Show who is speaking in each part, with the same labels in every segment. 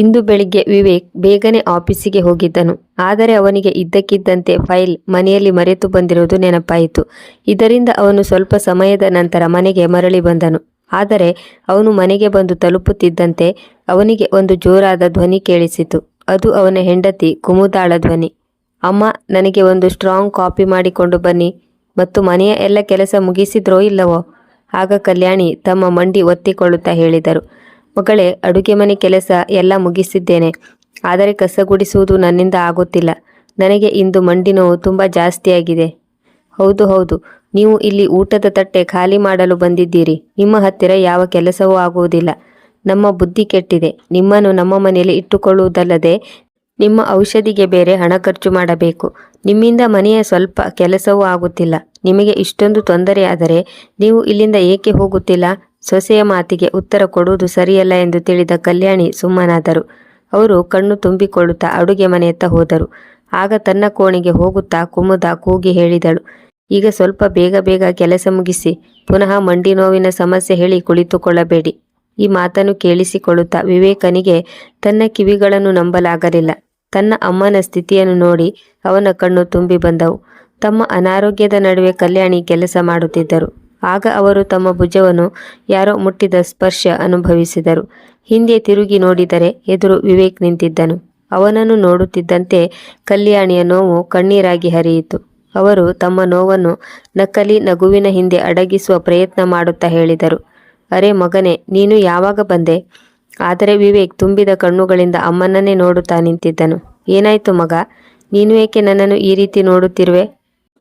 Speaker 1: ಇಂದು ಬೆಳಿಗ್ಗೆ ವಿವೇಕ್ ಬೇಗನೆ ಆಫೀಸಿಗೆ ಹೋಗಿದ್ದನು. ಆದರೆ ಅವನಿಗೆ ಇದ್ದಕ್ಕಿದ್ದಂತೆ ಫೈಲ್ ಮನೆಯಲ್ಲಿ ಮರೆತು ಬಂದಿರುವುದು ನೆನಪಾಯಿತು. ಇದರಿಂದ ಅವನು ಸ್ವಲ್ಪ ಸಮಯದ ನಂತರ ಮನೆಗೆ ಮರಳಿ ಬಂದನು. ಆದರೆ ಅವನು ಮನೆಗೆ ಬಂದು ತಲುಪುತ್ತಿದ್ದಂತೆ ಅವನಿಗೆ ಒಂದು ಜೋರಾದ ಧ್ವನಿ ಕೇಳಿಸಿತು. ಅದು ಅವನ ಹೆಂಡತಿ ಕುಮುದಾಳ ಧ್ವನಿ. ಅಮ್ಮ, ನನಗೆ ಒಂದು ಸ್ಟ್ರಾಂಗ್ ಕಾಪಿ ಮಾಡಿಕೊಂಡು ಬನ್ನಿ. ಮತ್ತು ಮನೆಯ ಎಲ್ಲ ಕೆಲಸ ಮುಗಿಸಿದ್ರೋ ಇಲ್ಲವೋ? ಆಗ ಕಲ್ಯಾಣಿ ತಮ್ಮ ಮಂಡಿ ಒತ್ತಿಕೊಳ್ಳುತ್ತಾ ಹೇಳಿದರು. ಮಗಳೇ, ಅಡುಗೆ ಮನೆ ಕೆಲಸ ಎಲ್ಲ ಮುಗಿಸಿದ್ದೇನೆ. ಆದರೆ ಕಸ ಗುಡಿಸುವುದು ನನ್ನಿಂದ ಆಗುತ್ತಿಲ್ಲ. ನನಗೆ ಇಂದು ಮಂಡಿ ನೋವು ತುಂಬ ಜಾಸ್ತಿಯಾಗಿದೆ. ಹೌದು ಹೌದು. ನೀವು ಇಲ್ಲಿ ಊಟದ ತಟ್ಟೆ ಖಾಲಿ ಮಾಡಲು ಬಂದಿದ್ದೀರಿ. ನಿಮ್ಮ ಹತ್ತಿರ ಯಾವ ಕೆಲಸವೂ ಆಗುವುದಿಲ್ಲ. ನಮ್ಮ ಬುದ್ಧಿ ಕೆಟ್ಟಿದೆ. ನಿಮ್ಮನ್ನು ನಮ್ಮ ಮನೆಯಲ್ಲಿ ಇಟ್ಟುಕೊಳ್ಳುವುದಲ್ಲದೆ ನಿಮ್ಮ ಔಷಧಿಗೆ ಬೇರೆ ಹಣ ಖರ್ಚು ಮಾಡಬೇಕು. ನಿಮ್ಮಿಂದ ಮನೆಯ ಸ್ವಲ್ಪ ಕೆಲಸವೂ ಆಗುತ್ತಿಲ್ಲ. ನಿಮಗೆ ಇಷ್ಟೊಂದು ತೊಂದರೆಯಾದರೆ ನೀವು ಇಲ್ಲಿಂದ ಏಕೆ ಹೋಗುತ್ತಿಲ್ಲ? ಸೊಸೆಯ ಮಾತಿಗೆ ಉತ್ತರ ಕೊಡುವುದು ಸರಿಯಲ್ಲ ಎಂದು ತಿಳಿದ ಕಲ್ಯಾಣಿ ಸುಮ್ಮನಾದರು. ಅವರು ಕಣ್ಣು ತುಂಬಿಕೊಳ್ಳುತ್ತಾ ಅಡುಗೆ ಮನೆಯತ್ತ ಹೋದರು. ಆಗ ತನ್ನ ಕೋಣೆಗೆ ಹೋಗುತ್ತಾ ಕುಮುದ ಕೂಗಿ ಹೇಳಿದಳು, ಈಗ ಸ್ವಲ್ಪ ಬೇಗ ಬೇಗ ಕೆಲಸ ಮುಗಿಸಿ, ಪುನಃ ಮಂಡಿ ನೋವಿನ ಸಮಸ್ಯೆ ಹೇಳಿ ಕುಳಿತುಕೊಳ್ಳಬೇಡಿ ಈ ಮಾತನ್ನು ಕೇಳಿಸಿಕೊಳ್ಳುತ್ತಾ ವಿವೇಕನಿಗೆ ತನ್ನ ಕಿವಿಗಳನ್ನು ನಂಬಲಾಗಲಿಲ್ಲ. ತನ್ನ ಅಮ್ಮನ ಸ್ಥಿತಿಯನ್ನು ನೋಡಿ ಅವನ ಕಣ್ಣು ತುಂಬಿ ಬಂದವು. ತಮ್ಮ ಅನಾರೋಗ್ಯದ ನಡುವೆ ಕಲ್ಯಾಣಿ ಕೆಲಸ ಮಾಡುತ್ತಿದ್ದರು. ಆಗ ಅವರು ತಮ್ಮ ಭುಜವನ್ನು ಯಾರೋ ಮುಟ್ಟಿದ ಸ್ಪರ್ಶ ಅನುಭವಿಸಿದರು. ಹಿಂದೆ ತಿರುಗಿ ನೋಡಿದರೆ ಎದುರು ವಿವೇಕ್ ನಿಂತಿದ್ದನು. ಅವನನ್ನು ನೋಡುತ್ತಿದ್ದಂತೆ ಕಲ್ಯಾಣಿಯ ನೋವು ಕಣ್ಣೀರಾಗಿ ಹರಿಯಿತು. ಅವರು ತಮ್ಮ ನೋವನ್ನು ನಕಲಿ ನಗುವಿನ ಹಿಂದೆ ಅಡಗಿಸುವ ಪ್ರಯತ್ನ ಮಾಡುತ್ತಾ ಹೇಳಿದರು, ಅರೆ ಮಗನೇ, ನೀನು ಯಾವಾಗ ಬಂದೆ? ಆದರೆ ವಿವೇಕ್ ತುಂಬಿದ ಕಣ್ಣುಗಳಿಂದ ಅಮ್ಮನನ್ನೇ ನೋಡುತ್ತಾ ನಿಂತಿದ್ದನು. ಏನಾಯ್ತು ಮಗ? ನೀನು ಏಕೆ ನನ್ನನ್ನು ಈ ರೀತಿ ನೋಡುತ್ತಿರುವೆ?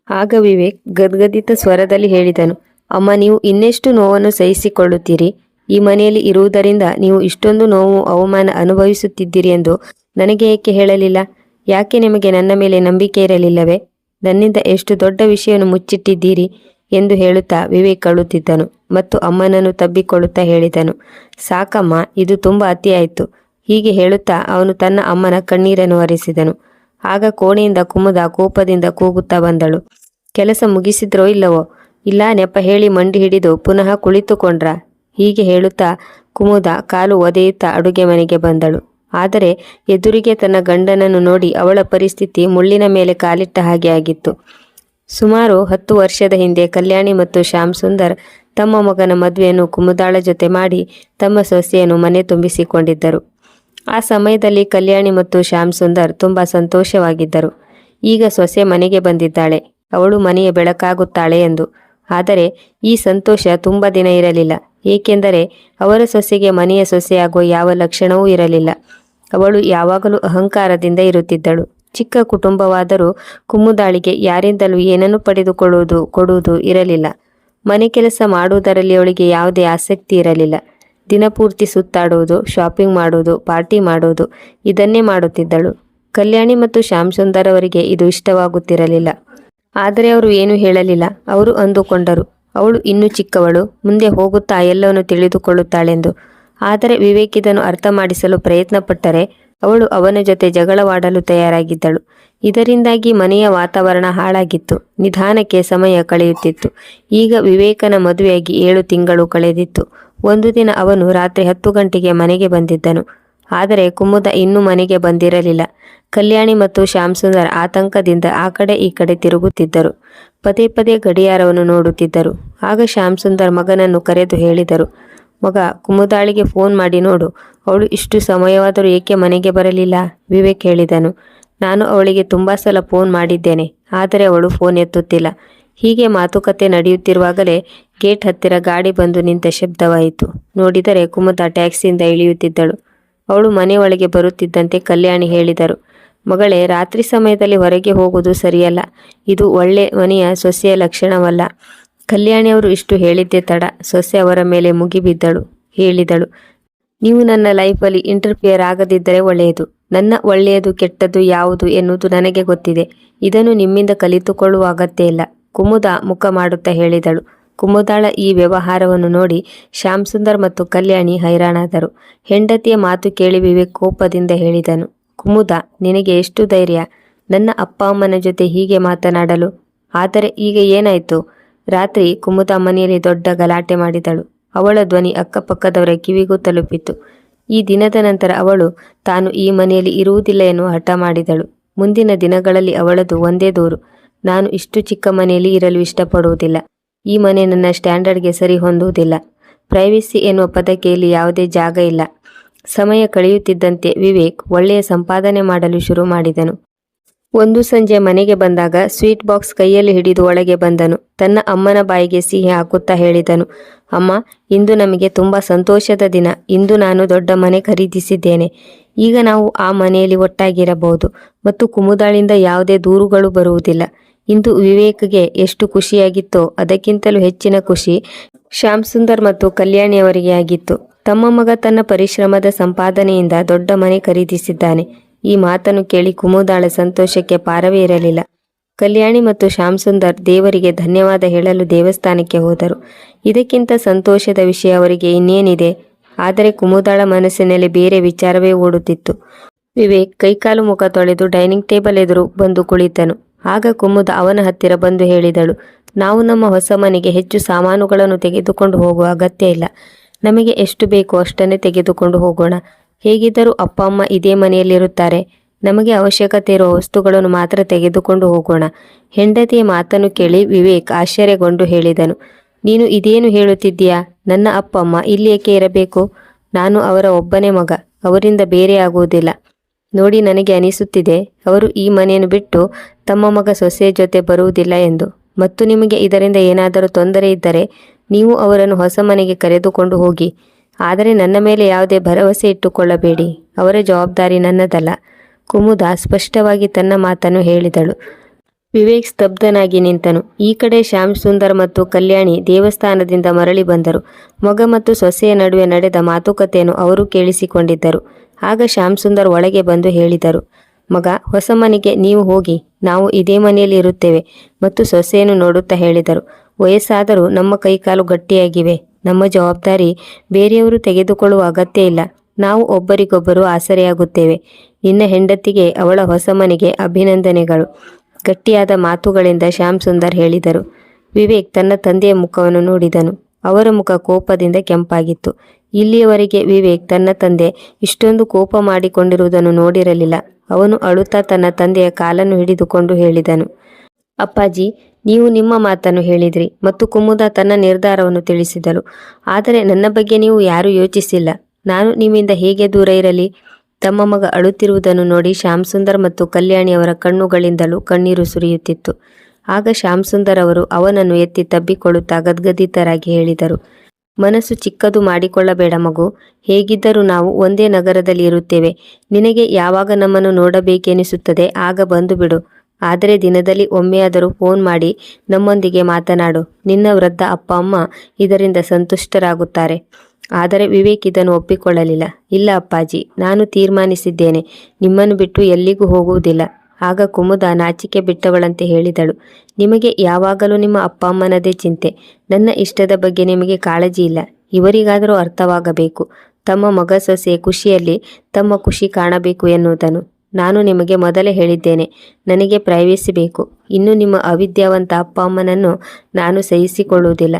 Speaker 1: ಆಗ ವಿವೇಕ್ ಗದ್ಗದಿತ ಸ್ವರದಲ್ಲಿ ಹೇಳಿದನು ಅಮ್ಮ, ನೀವು ಇನ್ನೆಷ್ಟು ನೋವನ್ನು ಸಹಿಸಿಕೊಳ್ಳುತ್ತೀರಿ? ಈ ಮನೆಯಲ್ಲಿ ಇರುವುದರಿಂದ ನೀವು ಇಷ್ಟೊಂದು ನೋವು, ಅವಮಾನ ಅನುಭವಿಸುತ್ತಿದ್ದೀರಿ ಎಂದು ನನಗೆ ಏಕೆ ಹೇಳಲಿಲ್ಲ? ಯಾಕೆ ನಿಮಗೆ ನನ್ನ ಮೇಲೆ ನಂಬಿಕೆ ಇರಲಿಲ್ಲವೇ? ನನ್ನಿಂದ ಎಷ್ಟು ದೊಡ್ಡ ವಿಷಯವನ್ನು ಮುಚ್ಚಿಟ್ಟಿದ್ದೀರಿ ಎಂದು ಹೇಳುತ್ತಾ ವಿವೇಕ್ ಅಳುತ್ತಿದ್ದನು ಮತ್ತು ಅಮ್ಮನನ್ನು ತಬ್ಬಿಕೊಳ್ಳುತ್ತಾ ಹೇಳಿದನು. ಸಾಕಮ್ಮ, ಇದು ತುಂಬ ಅತಿಯಾಯಿತು. ಹೀಗೆ ಹೇಳುತ್ತಾ ಅವನು ತನ್ನ ಅಮ್ಮನ ಕಣ್ಣೀರನ್ನು ಒರೆಸಿದನು. ಆಗ ಕೋಣೆಯಿಂದ ಕುಮುದ ಕೋಪದಿಂದ ಕೂಗುತ್ತಾ ಬಂದಳು. ಕೆಲಸ ಮುಗಿಸಿದ್ರೋ ಇಲ್ಲವೋ? ಇಲ್ಲ ನೆಪ ಹೇಳಿ ಮಂಡಿ ಹಿಡಿದು ಪುನಃ ಕುಳಿತುಕೊಂಡ್ರ. ಹೀಗೆ ಹೇಳುತ್ತಾ ಕುಮುದ ಕಾಲು ಒದೆಯುತ್ತಾ ಅಡುಗೆ ಮನೆಗೆ ಬಂದಳು. ಆದರೆ ಎದುರಿಗೆ ತನ್ನ ಗಂಡನನ್ನು ನೋಡಿ ಅವಳ ಪರಿಸ್ಥಿತಿ ಮುಳ್ಳಿನ ಮೇಲೆ ಕಾಲಿಟ್ಟ ಹಾಗೆ ಆಗಿತ್ತು. ಸುಮಾರು ಹತ್ತು ವರ್ಷದ ಹಿಂದೆ ಕಲ್ಯಾಣಿ ಮತ್ತು ಶ್ಯಾಮ್ ಸುಂದರ್ ತಮ್ಮ ಮಗನ ಮದುವೆಯನ್ನು ಕುಮುದಾಳ ಜೊತೆ ಮಾಡಿ ತಮ್ಮ ಸೊಸೆಯನ್ನು ಮನೆ ತುಂಬಿಸಿಕೊಂಡಿದ್ದರು. ಆ ಸಮಯದಲ್ಲಿ ಕಲ್ಯಾಣಿ ಮತ್ತು ಶ್ಯಾಮ್ ಸುಂದರ್ ತುಂಬ ಸಂತೋಷವಾಗಿದ್ದರು. ಈಗ ಸೊಸೆ ಮನೆಗೆ ಬಂದಿದ್ದಾಳೆ. ಅವಳು ಮನೆಯ ಬೆಳಕಾಗುತ್ತಾಳೆ ಎಂದು ಆದರೆ ಈ ಸಂತೋಷ ತುಂಬ ದಿನ ಇರಲಿಲ್ಲ. ಏಕೆಂದರೆ ಅವರ ಸೊಸೆಗೆ ಮನೆಯ ಸೊಸೆಯಾಗುವ ಯಾವ ಲಕ್ಷಣವೂ ಇರಲಿಲ್ಲ. ಅವಳು ಯಾವಾಗಲೂ ಅಹಂಕಾರದಿಂದ ಇರುತ್ತಿದ್ದಳು. ಚಿಕ್ಕ ಕುಟುಂಬವಾದರೂ ಕುಮ್ಮುದಾಳಿಗೆ ಯಾರಿಂದಲೂ ಏನನ್ನು ಪಡೆದುಕೊಳ್ಳುವುದು, ಕೊಡುವುದು ಇರಲಿಲ್ಲ. ಮನೆ ಕೆಲಸ ಮಾಡುವುದರಲ್ಲಿ ಅವಳಿಗೆ ಯಾವುದೇ ಆಸಕ್ತಿ ಇರಲಿಲ್ಲ. ದಿನಪೂರ್ತಿ ಸುತ್ತಾಡುವುದು, ಶಾಪಿಂಗ್ ಮಾಡುವುದು, ಪಾರ್ಟಿ ಮಾಡುವುದು, ಇದನ್ನೇ ಮಾಡುತ್ತಿದ್ದಳು. ಕಲ್ಯಾಣಿ ಮತ್ತು ಶ್ಯಾಮ್ ಸುಂದರ್ ಅವರಿಗೆ ಇದು ಇಷ್ಟವಾಗುತ್ತಿರಲಿಲ್ಲ. ಆದರೆ ಅವರು ಏನೂ ಹೇಳಲಿಲ್ಲ. ಅವರು ಅಂದುಕೊಂಡರು, ಅವಳು ಇನ್ನೂ ಚಿಕ್ಕವಳು, ಮುಂದೆ ಹೋಗುತ್ತಾ ಎಲ್ಲವನ್ನು ತಿಳಿದುಕೊಳ್ಳುತ್ತಾಳೆಂದು. ಆದರೆ ವಿವೇಕ್ ಇದನ್ನು ಅರ್ಥ ಮಾಡಿಸಲು ಪ್ರಯತ್ನಪಟ್ಟರೆ ಅವಳು ಅವನ ಜೊತೆ ಜಗಳವಾಡಲು ತಯಾರಾಗಿದ್ದಳು. ಇದರಿಂದಾಗಿ ಮನೆಯ ವಾತಾವರಣ ಹಾಳಾಗಿತ್ತು. ನಿಧಾನಕ್ಕೆ ಸಮಯ ಕಳೆಯುತ್ತಿತ್ತು. ಈಗ ವಿವೇಕನ ಮದುವೆಯಾಗಿ ಏಳು ತಿಂಗಳು ಕಳೆದಿತ್ತು. ಒಂದು ದಿನ ಅವನು ರಾತ್ರಿ ಹತ್ತು ಗಂಟೆಗೆ ಮನೆಗೆ ಬಂದಿದ್ದನು. ಆದರೆ ಕುಮುದ ಇನ್ನೂ ಮನೆಗೆ ಬಂದಿರಲಿಲ್ಲ. ಕಲ್ಯಾಣಿ ಮತ್ತು ಶ್ಯಾಮ್ ಸುಂದರ್ ಆತಂಕದಿಂದ ಆ ಕಡೆ ಈ ಕಡೆ ತಿರುಗುತ್ತಿದ್ದರು. ಪದೇ ಪದೇ ಗಡಿಯಾರವನ್ನು ನೋಡುತ್ತಿದ್ದರು. ಆಗ ಶ್ಯಾಮ್ ಸುಂದರ್ ಮಗನನ್ನು ಕರೆದು ಹೇಳಿದರು, ಮಗ, ಕುಮುದಾಳಿಗೆ ಫೋನ್ ಮಾಡಿ ನೋಡು. ಅವಳು ಇಷ್ಟು ಸಮಯವಾದರೂ ಏಕೆ ಮನೆಗೆ ಬರಲಿಲ್ಲ? ವಿವೇಕ್ ಹೇಳಿದನು, ನಾನು ಅವಳಿಗೆ ತುಂಬ ಸಲ ಫೋನ್ ಮಾಡಿದ್ದೇನೆ, ಆದರೆ ಅವಳು ಫೋನ್ ಎತ್ತುತ್ತಿಲ್ಲ. ಹೀಗೆ ಮಾತುಕತೆ ನಡೆಯುತ್ತಿರುವಾಗಲೇ ಗೇಟ್ ಹತ್ತಿರ ಗಾಡಿ ಬಂದು ನಿಂತ ಶಬ್ದವಾಯಿತು. ನೋಡಿದರೆ ಕುಮುದ ಟ್ಯಾಕ್ಸಿಯಿಂದ ಇಳಿಯುತ್ತಿದ್ದಳು. ಅವಳು ಮನೆಯೊಳಗೆ ಬರುತ್ತಿದ್ದಂತೆ ಕಲ್ಯಾಣಿ ಹೇಳಿದರು ಮಗಳೇ, ರಾತ್ರಿ ಸಮಯದಲ್ಲಿ ಹೊರಗೆ ಹೋಗುವುದು ಸರಿಯಲ್ಲ. ಇದು ಒಳ್ಳೆ ಮನೆಯ ಸೊಸೆಯ ಲಕ್ಷಣವಲ್ಲ. ಕಲ್ಯಾಣಿಯವರು ಇಷ್ಟು ಹೇಳಿದ್ದೆ ತಡ. ಸೊಸೆ ಅವರ ಮೇಲೆ ಮುಗಿಬಿದ್ದಳು. ಹೇಳಿದಳು, ನೀವು ನನ್ನ ಲೈಫಲ್ಲಿ ಇಂಟರ್ಫಿಯರ್ ಆಗದಿದ್ದರೆ ಒಳ್ಳೆಯದು. ನನ್ನ ಒಳ್ಳೆಯದು ಕೆಟ್ಟದ್ದು ಯಾವುದು ಎನ್ನುವುದು ನನಗೆ ಗೊತ್ತಿದೆ. ಇದನ್ನು ನಿಮ್ಮಿಂದ ಕಲಿತುಕೊಳ್ಳುವ ಅಗತ್ಯ ಇಲ್ಲ. ಕುಮುದ ಮುಖ ಮಾಡುತ್ತಾ ಹೇಳಿದಳು. ಕುಮುದಾಳ ಈ ವ್ಯವಹಾರವನ್ನು ನೋಡಿ ಶ್ಯಾಮ್ ಸುಂದರ್ ಮತ್ತು ಕಲ್ಯಾಣಿ ಹೈರಾಣಾದರು. ಹೆಂಡತಿಯ ಮಾತು ಕೇಳಿ ವಿವೇಕ್ ಕೋಪದಿಂದ ಹೇಳಿದನು. ಕುಮುದ, ನಿನಗೆ ಎಷ್ಟು ಧೈರ್ಯ? ನನ್ನ ಅಪ್ಪ ಅಮ್ಮನ ಜೊತೆ ಹೀಗೆ ಮಾತನಾಡಲು. ಆದರೆ ಈಗ ಏನಾಯಿತು? ರಾತ್ರಿ ಕುಮುದ ಮನೆಯಲ್ಲಿ ದೊಡ್ಡ ಗಲಾಟೆ ಮಾಡಿದಳು. ಅವಳ ಧ್ವನಿ ಅಕ್ಕಪಕ್ಕದವರ ಕಿವಿಗೂ ತಲುಪಿತು. ಈ ದಿನದ ನಂತರ ಅವಳು ತಾನು ಈ ಮನೆಯಲ್ಲಿ ಇರುವುದಿಲ್ಲ ಎನ್ನುವ ಹಠ ಮಾಡಿದಳು. ಮುಂದಿನ ದಿನಗಳಲ್ಲಿ ಅವಳದು ಒಂದೇ ದೂರು. ನಾನು ಇಷ್ಟು ಚಿಕ್ಕ ಮನೆಯಲ್ಲಿ ಇರಲು ಇಷ್ಟಪಡುವುದಿಲ್ಲ. ಈ ಮನೆ ನನ್ನ ಸ್ಟ್ಯಾಂಡರ್ಡ್ಗೆ ಸರಿ ಹೊಂದುವುದಿಲ್ಲ ಪ್ರೈವಸಿ ಎನ್ನುವ ಪದಕ್ಕೆ ಇಲ್ಲಿ ಯಾವುದೇ ಜಾಗ ಇಲ್ಲ. ಸಮಯ ಕಳೆಯುತ್ತಿದ್ದಂತೆ ವಿವೇಕ್ ಒಳ್ಳೆಯ ಸಂಪಾದನೆ ಮಾಡಲು ಶುರು ಮಾಡಿದನು. ಒಂದು ಸಂಜೆ ಮನೆಗೆ ಬಂದಾಗ ಸ್ವೀಟ್ ಬಾಕ್ಸ್ ಕೈಯಲ್ಲಿ ಹಿಡಿದು ಒಳಗೆ ಬಂದನು. ತನ್ನ ಅಮ್ಮನ ಬಾಯಿಗೆ ಸಿಹಿ ಹಾಕುತ್ತಾ ಹೇಳಿದನು, ಅಮ್ಮ, ಇಂದು ನಮಗೆ ತುಂಬ ಸಂತೋಷದ ದಿನ. ಇಂದು ನಾನು ದೊಡ್ಡ ಮನೆ ಖರೀದಿಸಿದ್ದೇನೆ. ಈಗ ನಾವು ಆ ಮನೆಯಲ್ಲಿ ಒಟ್ಟಾಗಿರಬಹುದು ಮತ್ತು ಕುಮುದಾಳಿಂದ ಯಾವುದೇ ದೂರುಗಳು ಬರುವುದಿಲ್ಲ. ಇಂದು ವಿವೇಕ್ಗೆ ಎಷ್ಟು ಖುಷಿಯಾಗಿತ್ತೋ, ಅದಕ್ಕಿಂತಲೂ ಹೆಚ್ಚಿನ ಖುಷಿ ಶ್ಯಾಮ್ ಸುಂದರ್ ಮತ್ತು ಕಲ್ಯಾಣಿಯವರಿಗೆ ಆಗಿತ್ತು. ತಮ್ಮ ಮಗ ತನ್ನ ಪರಿಶ್ರಮದ ಸಂಪಾದನೆಯಿಂದ ದೊಡ್ಡ ಮನೆ ಖರೀದಿಸಿದ್ದಾನೆ. ಈ ಮಾತನ್ನು ಕೇಳಿ ಕುಮುದಾಳ ಸಂತೋಷಕ್ಕೆ ಪಾರವೇ ಇರಲಿಲ್ಲ. ಕಲ್ಯಾಣಿ ಮತ್ತು ಶ್ಯಾಮ್ ಸುಂದರ್ ದೇವರಿಗೆ ಧನ್ಯವಾದ ಹೇಳಲು ದೇವಸ್ಥಾನಕ್ಕೆ ಹೋದರು. ಇದಕ್ಕಿಂತ ಸಂತೋಷದ ವಿಷಯ ಅವರಿಗೆ ಇನ್ನೇನಿದೆ? ಆದರೆ ಕುಮುದಾಳ ಮನಸ್ಸಿನಲ್ಲಿ ಬೇರೆ ವಿಚಾರವೇ ಓಡುತ್ತಿತ್ತು. ವಿವೇಕ್ ಕೈಕಾಲು ಮುಖ ತೊಳೆದು ಡೈನಿಂಗ್ ಟೇಬಲ್ ಎದುರು ಬಂದು ಕುಳಿತನು. ಆಗ ಕುಮುದ ಅವನ ಹತ್ತಿರ ಬಂದು ಹೇಳಿದಳು, ನಾವು ನಮ್ಮ ಹೊಸ ಮನೆಗೆ ಹೆಚ್ಚು ಸಾಮಾನುಗಳನ್ನು ತೆಗೆದುಕೊಂಡು ಹೋಗುವ ಅಗತ್ಯ ಇಲ್ಲ. ನಮಗೆ ಎಷ್ಟು ಬೇಕೋ ಅಷ್ಟನ್ನೇ ತೆಗೆದುಕೊಂಡು ಹೋಗೋಣ. ಹೇಗಿದ್ದರೂ ಅಪ್ಪ, ಅಮ್ಮ ಇದೇ ಮನೆಯಲ್ಲಿರುತ್ತಾರೆ. ನಮಗೆ ಅವಶ್ಯಕತೆ ಇರುವ ವಸ್ತುಗಳನ್ನು ಮಾತ್ರ ತೆಗೆದುಕೊಂಡು ಹೋಗೋಣ. ಹೆಂಡತಿಯ ಮಾತನ್ನು ಕೇಳಿ ವಿವೇಕ್ ಆಶ್ಚರ್ಯಗೊಂಡು ಹೇಳಿದನು. ನೀನು ಇದೇನು ಹೇಳುತ್ತಿದ್ದೀಯಾ? ನನ್ನ ಅಪ್ಪ, ಅಮ್ಮ ಇಲ್ಲಿ ಏಕೆ ಇರಬೇಕು? ನಾನು ಅವರ ಒಬ್ಬನೇ ಮಗ. ಅವರಿಂದ ಬೇರೆ ಆಗುವುದಿಲ್ಲ. ನೋಡಿ, ನನಗೆ ಅನಿಸುತ್ತಿದೆ. ಅವರು ಈ ಮನೆಯನ್ನು ಬಿಟ್ಟು ತಮ್ಮ ಮಗ ಸೊಸೆಯ ಜೊತೆ ಬರುವುದಿಲ್ಲ ಎಂದು. ಮತ್ತು ನಿಮಗೆ ಇದರಿಂದ ಏನಾದರೂ ತೊಂದರೆ ಇದ್ದರೆ ನೀವು ಅವರನ್ನು ಹೊಸ ಮನೆಗೆ ಕರೆದುಕೊಂಡು ಹೋಗಿ, ಆದರೆ ನನ್ನ ಮೇಲೆ ಯಾವುದೇ ಭರವಸೆ ಇಟ್ಟುಕೊಳ್ಳಬೇಡಿ. ಅವರ ಜವಾಬ್ದಾರಿ ನನ್ನದಲ್ಲ. ಕುಮುದ ಸ್ಪಷ್ಟವಾಗಿ ತನ್ನ ಮಾತನ್ನು ಹೇಳಿದಳು. ವಿವೇಕ್ ಸ್ತಬ್ಧನಾಗಿ ನಿಂತನು. ಈ ಕಡೆ ಶ್ಯಾಮ್ ಸುಂದರ್ ಮತ್ತು ಕಲ್ಯಾಣಿ ದೇವಸ್ಥಾನದಿಂದ ಮರಳಿ ಬಂದರು. ಮಗ ಮತ್ತು ಸೊಸೆಯ ನಡುವೆ ನಡೆದ ಮಾತುಕತೆಯನ್ನು ಅವರು ಕೇಳಿಸಿಕೊಂಡಿದ್ದರು. ಆಗ ಶ್ಯಾಮ್ ಸುಂದರ್ ಒಳಗೆ ಬಂದು ಹೇಳಿದರು, ಮಗ, ಹೊಸ ಮನೆಗೆ ನೀವು ಹೋಗಿ. ನಾವು ಇದೇ ಮನೆಯಲ್ಲಿ ಇರುತ್ತೇವೆ ಮತ್ತು ಸೊಸೆಯನ್ನು ನೋಡುತ್ತಾ ಹೇಳಿದರು. ವಯಸ್ಸಾದರೂ ನಮ್ಮ ಕೈಕಾಲು ಗಟ್ಟಿಯಾಗಿವೆ. ನಮ್ಮ ಜವಾಬ್ದಾರಿ ಬೇರೆಯವರು ತೆಗೆದುಕೊಳ್ಳುವ ಅಗತ್ಯ ಇಲ್ಲ. ನಾವು ಒಬ್ಬರಿಗೊಬ್ಬರು ಆಸರೆಯಾಗುತ್ತೇವೆ. ನಿನ್ನ ಹೆಂಡತಿಗೆ ಅವಳ ಹೊಸ ಮನೆಗೆ ಅಭಿನಂದನೆಗಳು. ಗಟ್ಟಿಯಾದ ಮಾತುಗಳಿಂದ ಶ್ಯಾಮ್ ಸುಂದರ್ ಹೇಳಿದರು. ವಿವೇಕ್ ತನ್ನ ತಂದೆಯ ಮುಖವನ್ನು ನೋಡಿದನು. ಅವರ ಮುಖ ಕೋಪದಿಂದ ಕೆಂಪಾಗಿತ್ತು. ಇಲ್ಲಿಯವರೆಗೆ ವಿವೇಕ್ ತನ್ನ ತಂದೆ ಇಷ್ಟೊಂದು ಕೋಪ ಮಾಡಿಕೊಂಡಿರುವುದನ್ನು ನೋಡಿರಲಿಲ್ಲ. ಅವನು ಅಳುತ್ತಾ ತನ್ನ ತಂದೆಯ ಕಾಲನ್ನು ಹಿಡಿದುಕೊಂಡು ಹೇಳಿದನು. ಅಪ್ಪಾಜಿ ನೀವು ನಿಮ್ಮ ಮಾತನ್ನು ಹೇಳಿದ್ರಿ ಮತ್ತು ಕುಮುದ ತನ್ನ ನಿರ್ಧಾರವನ್ನು ತಿಳಿಸಿದಳು. ಆದರೆ ನನ್ನ ಬಗ್ಗೆ ನೀವು ಯಾರೂ ಯೋಚಿಸಿಲ್ಲ. ನಾನು ನಿಮ್ಮಿಂದ ಹೇಗೆ ದೂರ ಇರಲಿ? ತಮ್ಮ ಮಗ ಅಳುತ್ತಿರುವುದನ್ನು ನೋಡಿ ಶ್ಯಾಮ್ ಸುಂದರ್ ಮತ್ತು ಕಲ್ಯಾಣಿ ಅವರ ಕಣ್ಣುಗಳಿಂದಲೂ ಕಣ್ಣೀರು ಸುರಿಯುತ್ತಿತ್ತು. ಆಗ ಶ್ಯಾಮ್ ಸುಂದರ್ ಅವರು ಅವನನ್ನು ಎತ್ತಿ ತಬ್ಬಿಕೊಳ್ಳುತ್ತಾ ಗದ್ಗದಿತರಾಗಿ ಹೇಳಿದರು, ಮನಸ್ಸು ಚಿಕ್ಕದು ಮಾಡಿಕೊಳ್ಳಬೇಡ ಮಗು. ಹೇಗಿದ್ದರೂ ನಾವು ಒಂದೇ ನಗರದಲ್ಲಿ ಇರುತ್ತೇವೆ. ನಿನಗೆ ಯಾವಾಗ ನಮ್ಮನ್ನು ನೋಡಬೇಕೆನಿಸುತ್ತದೆ, ಆಗ ಬಂದು ಬಿಡು. ಆದರೆ ದಿನದಲ್ಲಿ ಒಮ್ಮೆಯಾದರೂ ಫೋನ್ ಮಾಡಿ ನಮ್ಮೊಂದಿಗೆ ಮಾತನಾಡು. ನಿನ್ನ ವೃದ್ಧ ಅಪ್ಪ, ಅಮ್ಮ ಇದರಿಂದ ಸಂತುಷ್ಟರಾಗುತ್ತಾರೆ. ಆದರೆ ವಿವೇಕ್ ಇದನ್ನು ಒಪ್ಪಿಕೊಳ್ಳಲಿಲ್ಲ. ಇಲ್ಲ ಅಪ್ಪಾಜಿ, ನಾನು ತೀರ್ಮಾನಿಸಿದ್ದೇನೆ. ನಿಮ್ಮನ್ನು ಬಿಟ್ಟು ಎಲ್ಲಿಗೂ ಹೋಗುವುದಿಲ್ಲ. ಆಗ ಕುಮುದ ನಾಚಿಕೆ ಬಿಟ್ಟವಳಂತೆ ಹೇಳಿದಳು. ನಿಮಗೆ ಯಾವಾಗಲೂ ನಿಮ್ಮ ಅಪ್ಪ, ಅಮ್ಮನದೇ ಚಿಂತೆ. ನನ್ನ ಇಷ್ಟದ ಬಗ್ಗೆ ನಿಮಗೆ ಕಾಳಜಿ ಇಲ್ಲ. ಇವರಿಗಾದರೂ ಅರ್ಥವಾಗಬೇಕು. ತಮ್ಮ ಮಗ ಸೊಸೆ ಖುಷಿಯಲ್ಲಿ ತಮ್ಮ ಖುಷಿ ಕಾಣಬೇಕು ಎನ್ನುವುದನ್ನು ನಾನು ನಿಮಗೆ ಮೊದಲೇ ಹೇಳಿದ್ದೇನೆ, ನನಗೆ ಪ್ರೈವೇಸಿ ಬೇಕು. ಇನ್ನು ನಿಮ್ಮ ಅವಿದ್ಯಾವಂತ ಅಪ್ಪ ಅಮ್ಮನನ್ನು ನಾನು ಸಹಿಸಿಕೊಳ್ಳುವುದಿಲ್ಲ.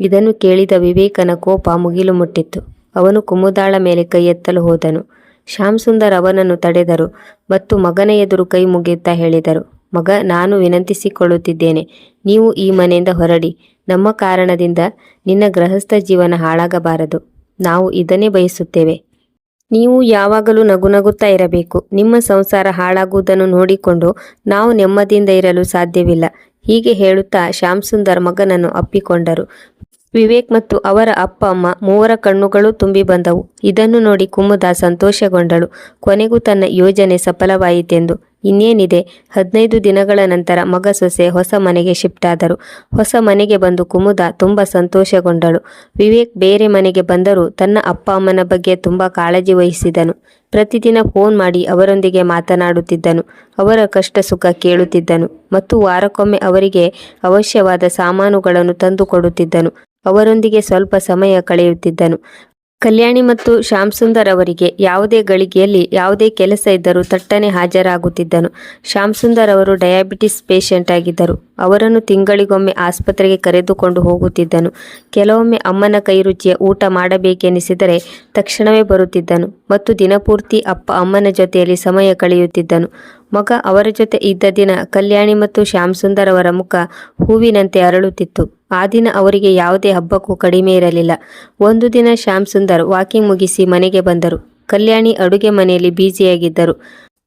Speaker 1: ಇದನ್ನು ಕೇಳಿದ ವಿವೇಕನ ಕೋಪ ಮುಗಿಲು ಮುಟ್ಟಿತ್ತು. ಅವನು ಕುಮುದಾಳ ಮೇಲೆ ಕೈ ಎತ್ತಲು ಹೋದನು. ಶ್ಯಾಮ್ ಸುಂದರ್ ಅವನನ್ನು ತಡೆದರು ಮತ್ತು ಮಗನ ಎದುರು ಕೈ ಮುಗಿಯುತ್ತಾ ಹೇಳಿದರು, ಮಗ, ನಾನು ವಿನಂತಿಸಿಕೊಳ್ಳುತ್ತಿದ್ದೇನೆ, ನೀವು ಈ ಮನೆಯಿಂದ ಹೊರಡಿ. ನಮ್ಮ ಕಾರಣದಿಂದ ನಿನ್ನ ಗೃಹಸ್ಥ ಜೀವನ ಹಾಳಾಗಬಾರದು. ನಾವು ಇದನ್ನೇ ಬಯಸುತ್ತೇವೆ. ನೀವು ಯಾವಾಗಲೂ ನಗುನಗುತ್ತಾ ಇರಬೇಕು. ನಿಮ್ಮ ಸಂಸಾರ ಹಾಳಾಗುವುದನ್ನು ನೋಡಿಕೊಂಡು ನಾವು ನೆಮ್ಮದಿಯಿಂದ ಇರಲು ಸಾಧ್ಯವಿಲ್ಲ. ಹೀಗೆ ಹೇಳುತ್ತಾ ಶ್ಯಾಮ್ ಸುಂದರ್ ಮಗನನ್ನು ಅಪ್ಪಿಕೊಂಡರು. ವಿವೇಕ್ ಮತ್ತು ಅವರ ಅಪ್ಪ, ಅಮ್ಮ ಮೂವರ ಕಣ್ಣುಗಳು ತುಂಬಿ ಬಂದವು. ಇದನ್ನು ನೋಡಿ ಕುಮುದ ಸಂತೋಷಗೊಂಡಳು. ಕೊನೆಗೂ ತನ್ನ ಯೋಜನೆ ಸಫಲವಾಯಿತೆಂದು. ಇನ್ನೇನಿದೆ? ಹದಿನೈದು ದಿನಗಳ ನಂತರ ಮಗ ಸೊಸೆ ಹೊಸ ಮನೆಗೆ ಶಿಫ್ಟ್ ಆದರು. ಹೊಸ ಮನೆಗೆ ಬಂದು ಕುಮುದ ತುಂಬ ಸಂತೋಷಗೊಂಡಳು. ವಿವೇಕ್ ಬೇರೆ ಮನೆಗೆ ಬಂದರೂ ತನ್ನ ಅಪ್ಪ ಅಮ್ಮನ ಬಗ್ಗೆ ತುಂಬ ಕಾಳಜಿ ವಹಿಸಿದನು. ಪ್ರತಿದಿನ ಫೋನ್ ಮಾಡಿ ಅವರೊಂದಿಗೆ ಮಾತನಾಡುತ್ತಿದ್ದನು. ಅವರ ಕಷ್ಟ ಸುಖ ಕೇಳುತ್ತಿದ್ದನು ಮತ್ತು ವಾರಕ್ಕೊಮ್ಮೆ ಅವರಿಗೆ ಅವಶ್ಯವಾದ ಸಾಮಾನುಗಳನ್ನು ತಂದುಕೊಡುತ್ತಿದ್ದನು ಅವರೊಂದಿಗೆ ಸ್ವಲ್ಪ ಸಮಯ ಕಳೆಯುತ್ತಿದ್ದನು. ಕಲ್ಯಾಣಿ ಮತ್ತು ಶ್ಯಾಮ್ ಸುಂದರ್ ಅವರಿಗೆ ಯಾವುದೇ ಗಳಿಗೆಯಲ್ಲಿ ಯಾವುದೇ ಕೆಲಸ ಇದ್ದರೂ ತಟ್ಟನೆ ಹಾಜರಾಗುತ್ತಿದ್ದನು. ಶ್ಯಾಮ್ ಸುಂದರ್ ಅವರು ಡಯಾಬಿಟಿಸ್ ಪೇಷಂಟ್ ಆಗಿದ್ದರು. ಅವರನ್ನು ತಿಂಗಳಿಗೊಮ್ಮೆ ಆಸ್ಪತ್ರೆಗೆ ಕರೆದುಕೊಂಡು ಹೋಗುತ್ತಿದ್ದನು. ಕೆಲವೊಮ್ಮೆ ಅಮ್ಮನ ಕೈ ರುಚಿಯ ಊಟ ಮಾಡಬೇಕೆನಿಸಿದರೆ ತಕ್ಷಣವೇ ಬರುತ್ತಿದ್ದನು ಮತ್ತು ದಿನಪೂರ್ತಿ ಅಪ್ಪ ಅಮ್ಮನ ಜೊತೆಯಲ್ಲಿ ಸಮಯ ಕಳೆಯುತ್ತಿದ್ದನು. ಮಗ ಅವರ ಜೊತೆ ಇದ್ದ ದಿನ ಕಲ್ಯಾಣಿ ಮತ್ತು ಶ್ಯಾಮ್ ಅವರ ಮುಖ ಹೂವಿನಂತೆ ಅರಳುತ್ತಿತ್ತು. ಆ ದಿನ ಅವರಿಗೆ ಯಾವುದೇ ಹಬ್ಬಕ್ಕೂ ಕಡಿಮೆ ಇರಲಿಲ್ಲ. ಒಂದು ದಿನ ಶ್ಯಾಮ್ ಸುಂದರ್ ವಾಕಿಂಗ್ ಮುಗಿಸಿ ಮನೆಗೆ ಬಂದರು. ಕಲ್ಯಾಣಿ ಅಡುಗೆ ಮನೆಯಲ್ಲಿ ಬ್ಯುಸಿಯಾಗಿದ್ದರು.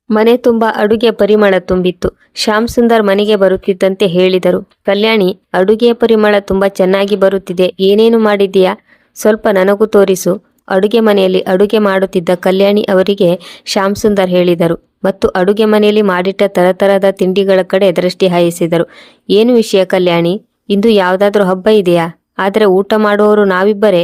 Speaker 1: ಮನೆ ತುಂಬ ಅಡುಗೆ ಪರಿಮಳ ತುಂಬಿತ್ತು. ಶ್ಯಾಮ್ ಸುಂದರ್ ಮನೆಗೆ ಬರುತ್ತಿದ್ದಂತೆ ಹೇಳಿದರು, ಕಲ್ಯಾಣಿ ಅಡುಗೆಯ ಪರಿಮಳ ತುಂಬ ಚೆನ್ನಾಗಿ ಬರುತ್ತಿದೆ. ಏನೇನು ಮಾಡಿದೀಯಾ ಸ್ವಲ್ಪ ನನಗೂ ತೋರಿಸು. ಅಡುಗೆ ಮನೆಯಲ್ಲಿ ಅಡುಗೆ ಮಾಡುತ್ತಿದ್ದ ಕಲ್ಯಾಣಿ ಅವರಿಗೆ ಶ್ಯಾಮ್ ಸುಂದರ್ ಹೇಳಿದರು ಮತ್ತು ಅಡುಗೆ ಮನೆಯಲ್ಲಿ ಮಾಡಿಟ್ಟ ತರತರದ ತಿಂಡಿಗಳ ಕಡೆ ದೃಷ್ಟಿ ಹಾಯಿಸಿದರು. ಏನು ವಿಷಯ ಕಲ್ಯಾಣಿ? ಇಂದು ಯಾವುದಾದ್ರೂ ಹಬ್ಬ ಇದೆಯಾ? ಆದರೆ ಊಟ ಮಾಡುವವರು ನಾವಿಬ್ಬರೇ.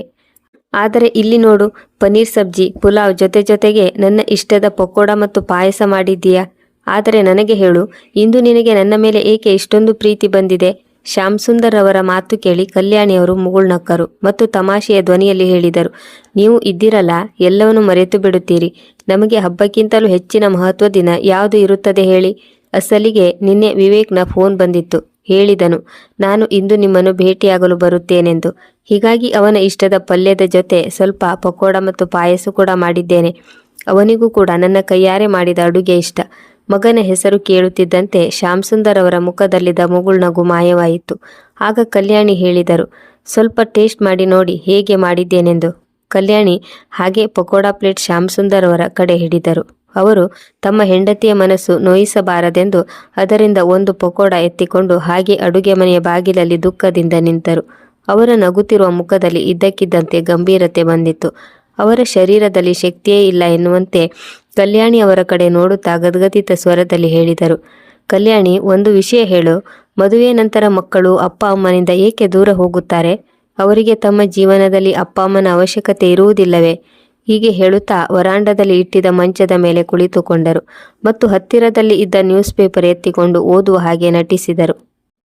Speaker 1: ಆದರೆ ಇಲ್ಲಿ ನೋಡು ಪನ್ನೀರ್ ಸಬ್ಜಿ, ಪುಲಾವ್ ಜೊತೆ ಜೊತೆಗೆ ನನ್ನ ಇಷ್ಟದ ಪಕೋಡ ಮತ್ತು ಪಾಯಸ ಮಾಡಿದ್ದೀಯಾ? ಆದರೆ ನನಗೆ ಹೇಳು, ಇಂದು ನಿನಗೆ ನನ್ನ ಮೇಲೆ ಏಕೆ ಇಷ್ಟೊಂದು ಪ್ರೀತಿ ಬಂದಿದೆ? ಶ್ಯಾಮ್ ಸುಂದರ್ ಅವರ ಮಾತು ಕೇಳಿ ಕಲ್ಯಾಣಿಯವರು ಮುಗುಳ್ನಕ್ಕರು ಮತ್ತು ತಮಾಷೆಯ ಧ್ವನಿಯಲ್ಲಿ ಹೇಳಿದರು, ನೀವು ಇದ್ದಿರಲ್ಲ, ಎಲ್ಲವನ್ನು ಮರೆತು ಬಿಡುತ್ತೀರಿ. ನಮಗೆ ಹಬ್ಬಕ್ಕಿಂತಲೂ ಹೆಚ್ಚಿನ ಮಹತ್ವ ದಿನ ಯಾವುದು ಇರುತ್ತದೆ ಹೇಳಿ ಅಸಲಿಗೆ ನಿನ್ನೆ ವಿವೇಕ್ನ ಫೋನ್ ಬಂದಿತ್ತು. ಹೇಳಿದನು, ನಾನು ಇಂದು ನಿಮ್ಮನ್ನು ಭೇಟಿಯಾಗಲು ಬರುತ್ತೇನೆಂದು. ಹೀಗಾಗಿ ಅವನ ಇಷ್ಟದ ಪಲ್ಯದ ಜೊತೆ ಸ್ವಲ್ಪ ಪಕೋಡ ಮತ್ತು ಪಾಯಸ ಕೂಡ ಮಾಡಿದ್ದೇನೆ. ಅವನಿಗೂ ಕೂಡ ನನ್ನ ಕೈಯಾರೆ ಮಾಡಿದ ಅಡುಗೆ ಇಷ್ಟ. ಮಗನ ಹೆಸರು ಕೇಳುತ್ತಿದ್ದಂತೆ ಶ್ಯಾಮ್ ಅವರ ಮುಖದಲ್ಲಿದ್ದ ಮುಗುಳ್ನಗು ಮಾಯವಾಯಿತು. ಆಗ ಕಲ್ಯಾಣಿ ಹೇಳಿದರು, ಸ್ವಲ್ಪ ಟೇಸ್ಟ್ ಮಾಡಿ ನೋಡಿ ಹೇಗೆ ಮಾಡಿದ್ದೇನೆಂದು. ಕಲ್ಯಾಣಿ ಹಾಗೆ ಪಕೋಡಾ ಪ್ಲೇಟ್ ಶ್ಯಾಮ್ ಅವರ ಕಡೆ ಹಿಡಿದರು. ಅವರು ತಮ್ಮ ಹೆಂಡತಿಯ ಮನಸ್ಸು ನೋಯಿಸಬಾರದೆಂದು ಅದರಿಂದ ಒಂದು ಪಕೋಡ ಎತ್ತಿಕೊಂಡು ಹಾಗೆ ಅಡುಗೆ ಮನೆಯ ಬಾಗಿಲಲ್ಲಿ ದುಃಖದಿಂದ ನಿಂತರು. ಅವರ ನಗುತ್ತಿರುವ ಮುಖದಲ್ಲಿ ಇದ್ದಕ್ಕಿದ್ದಂತೆ ಗಂಭೀರತೆ ಬಂದಿತ್ತು. ಅವರ ಶರೀರದಲ್ಲಿ ಶಕ್ತಿಯೇ ಇಲ್ಲ ಎನ್ನುವಂತೆ ಕಲ್ಯಾಣಿ ಅವರ ಕಡೆ ನೋಡುತ್ತಾ ಗದ್ಗದಿತ ಸ್ವರದಲ್ಲಿ ಹೇಳಿದರು, ಕಲ್ಯಾಣಿ, ಒಂದು ವಿಷಯ ಹೇಳು. ಮದುವೆ ನಂತರ ಮಕ್ಕಳು ಅಪ್ಪ ಅಮ್ಮನಿಂದ ಏಕೆ ದೂರ ಹೋಗುತ್ತಾರೆ? ಅವರಿಗೆ ತಮ್ಮ ಜೀವನದಲ್ಲಿ ಅಪ್ಪ ಅಮ್ಮನ ಅವಶ್ಯಕತೆ ಇರುವುದಿಲ್ಲವೇ? ಹೀಗೆ ಹೇಳುತ್ತಾ ವರಾಂಡದಲ್ಲಿ ಇಟ್ಟಿದ್ದ ಮಂಚದ ಮೇಲೆ ಕುಳಿತುಕೊಂಡರು ಮತ್ತು ಹತ್ತಿರದಲ್ಲಿ ಇದ್ದ ನ್ಯೂಸ್ ಪೇಪರ್ ಎತ್ತಿಕೊಂಡು ಓದುವ ಹಾಗೆ ನಟಿಸಿದರು.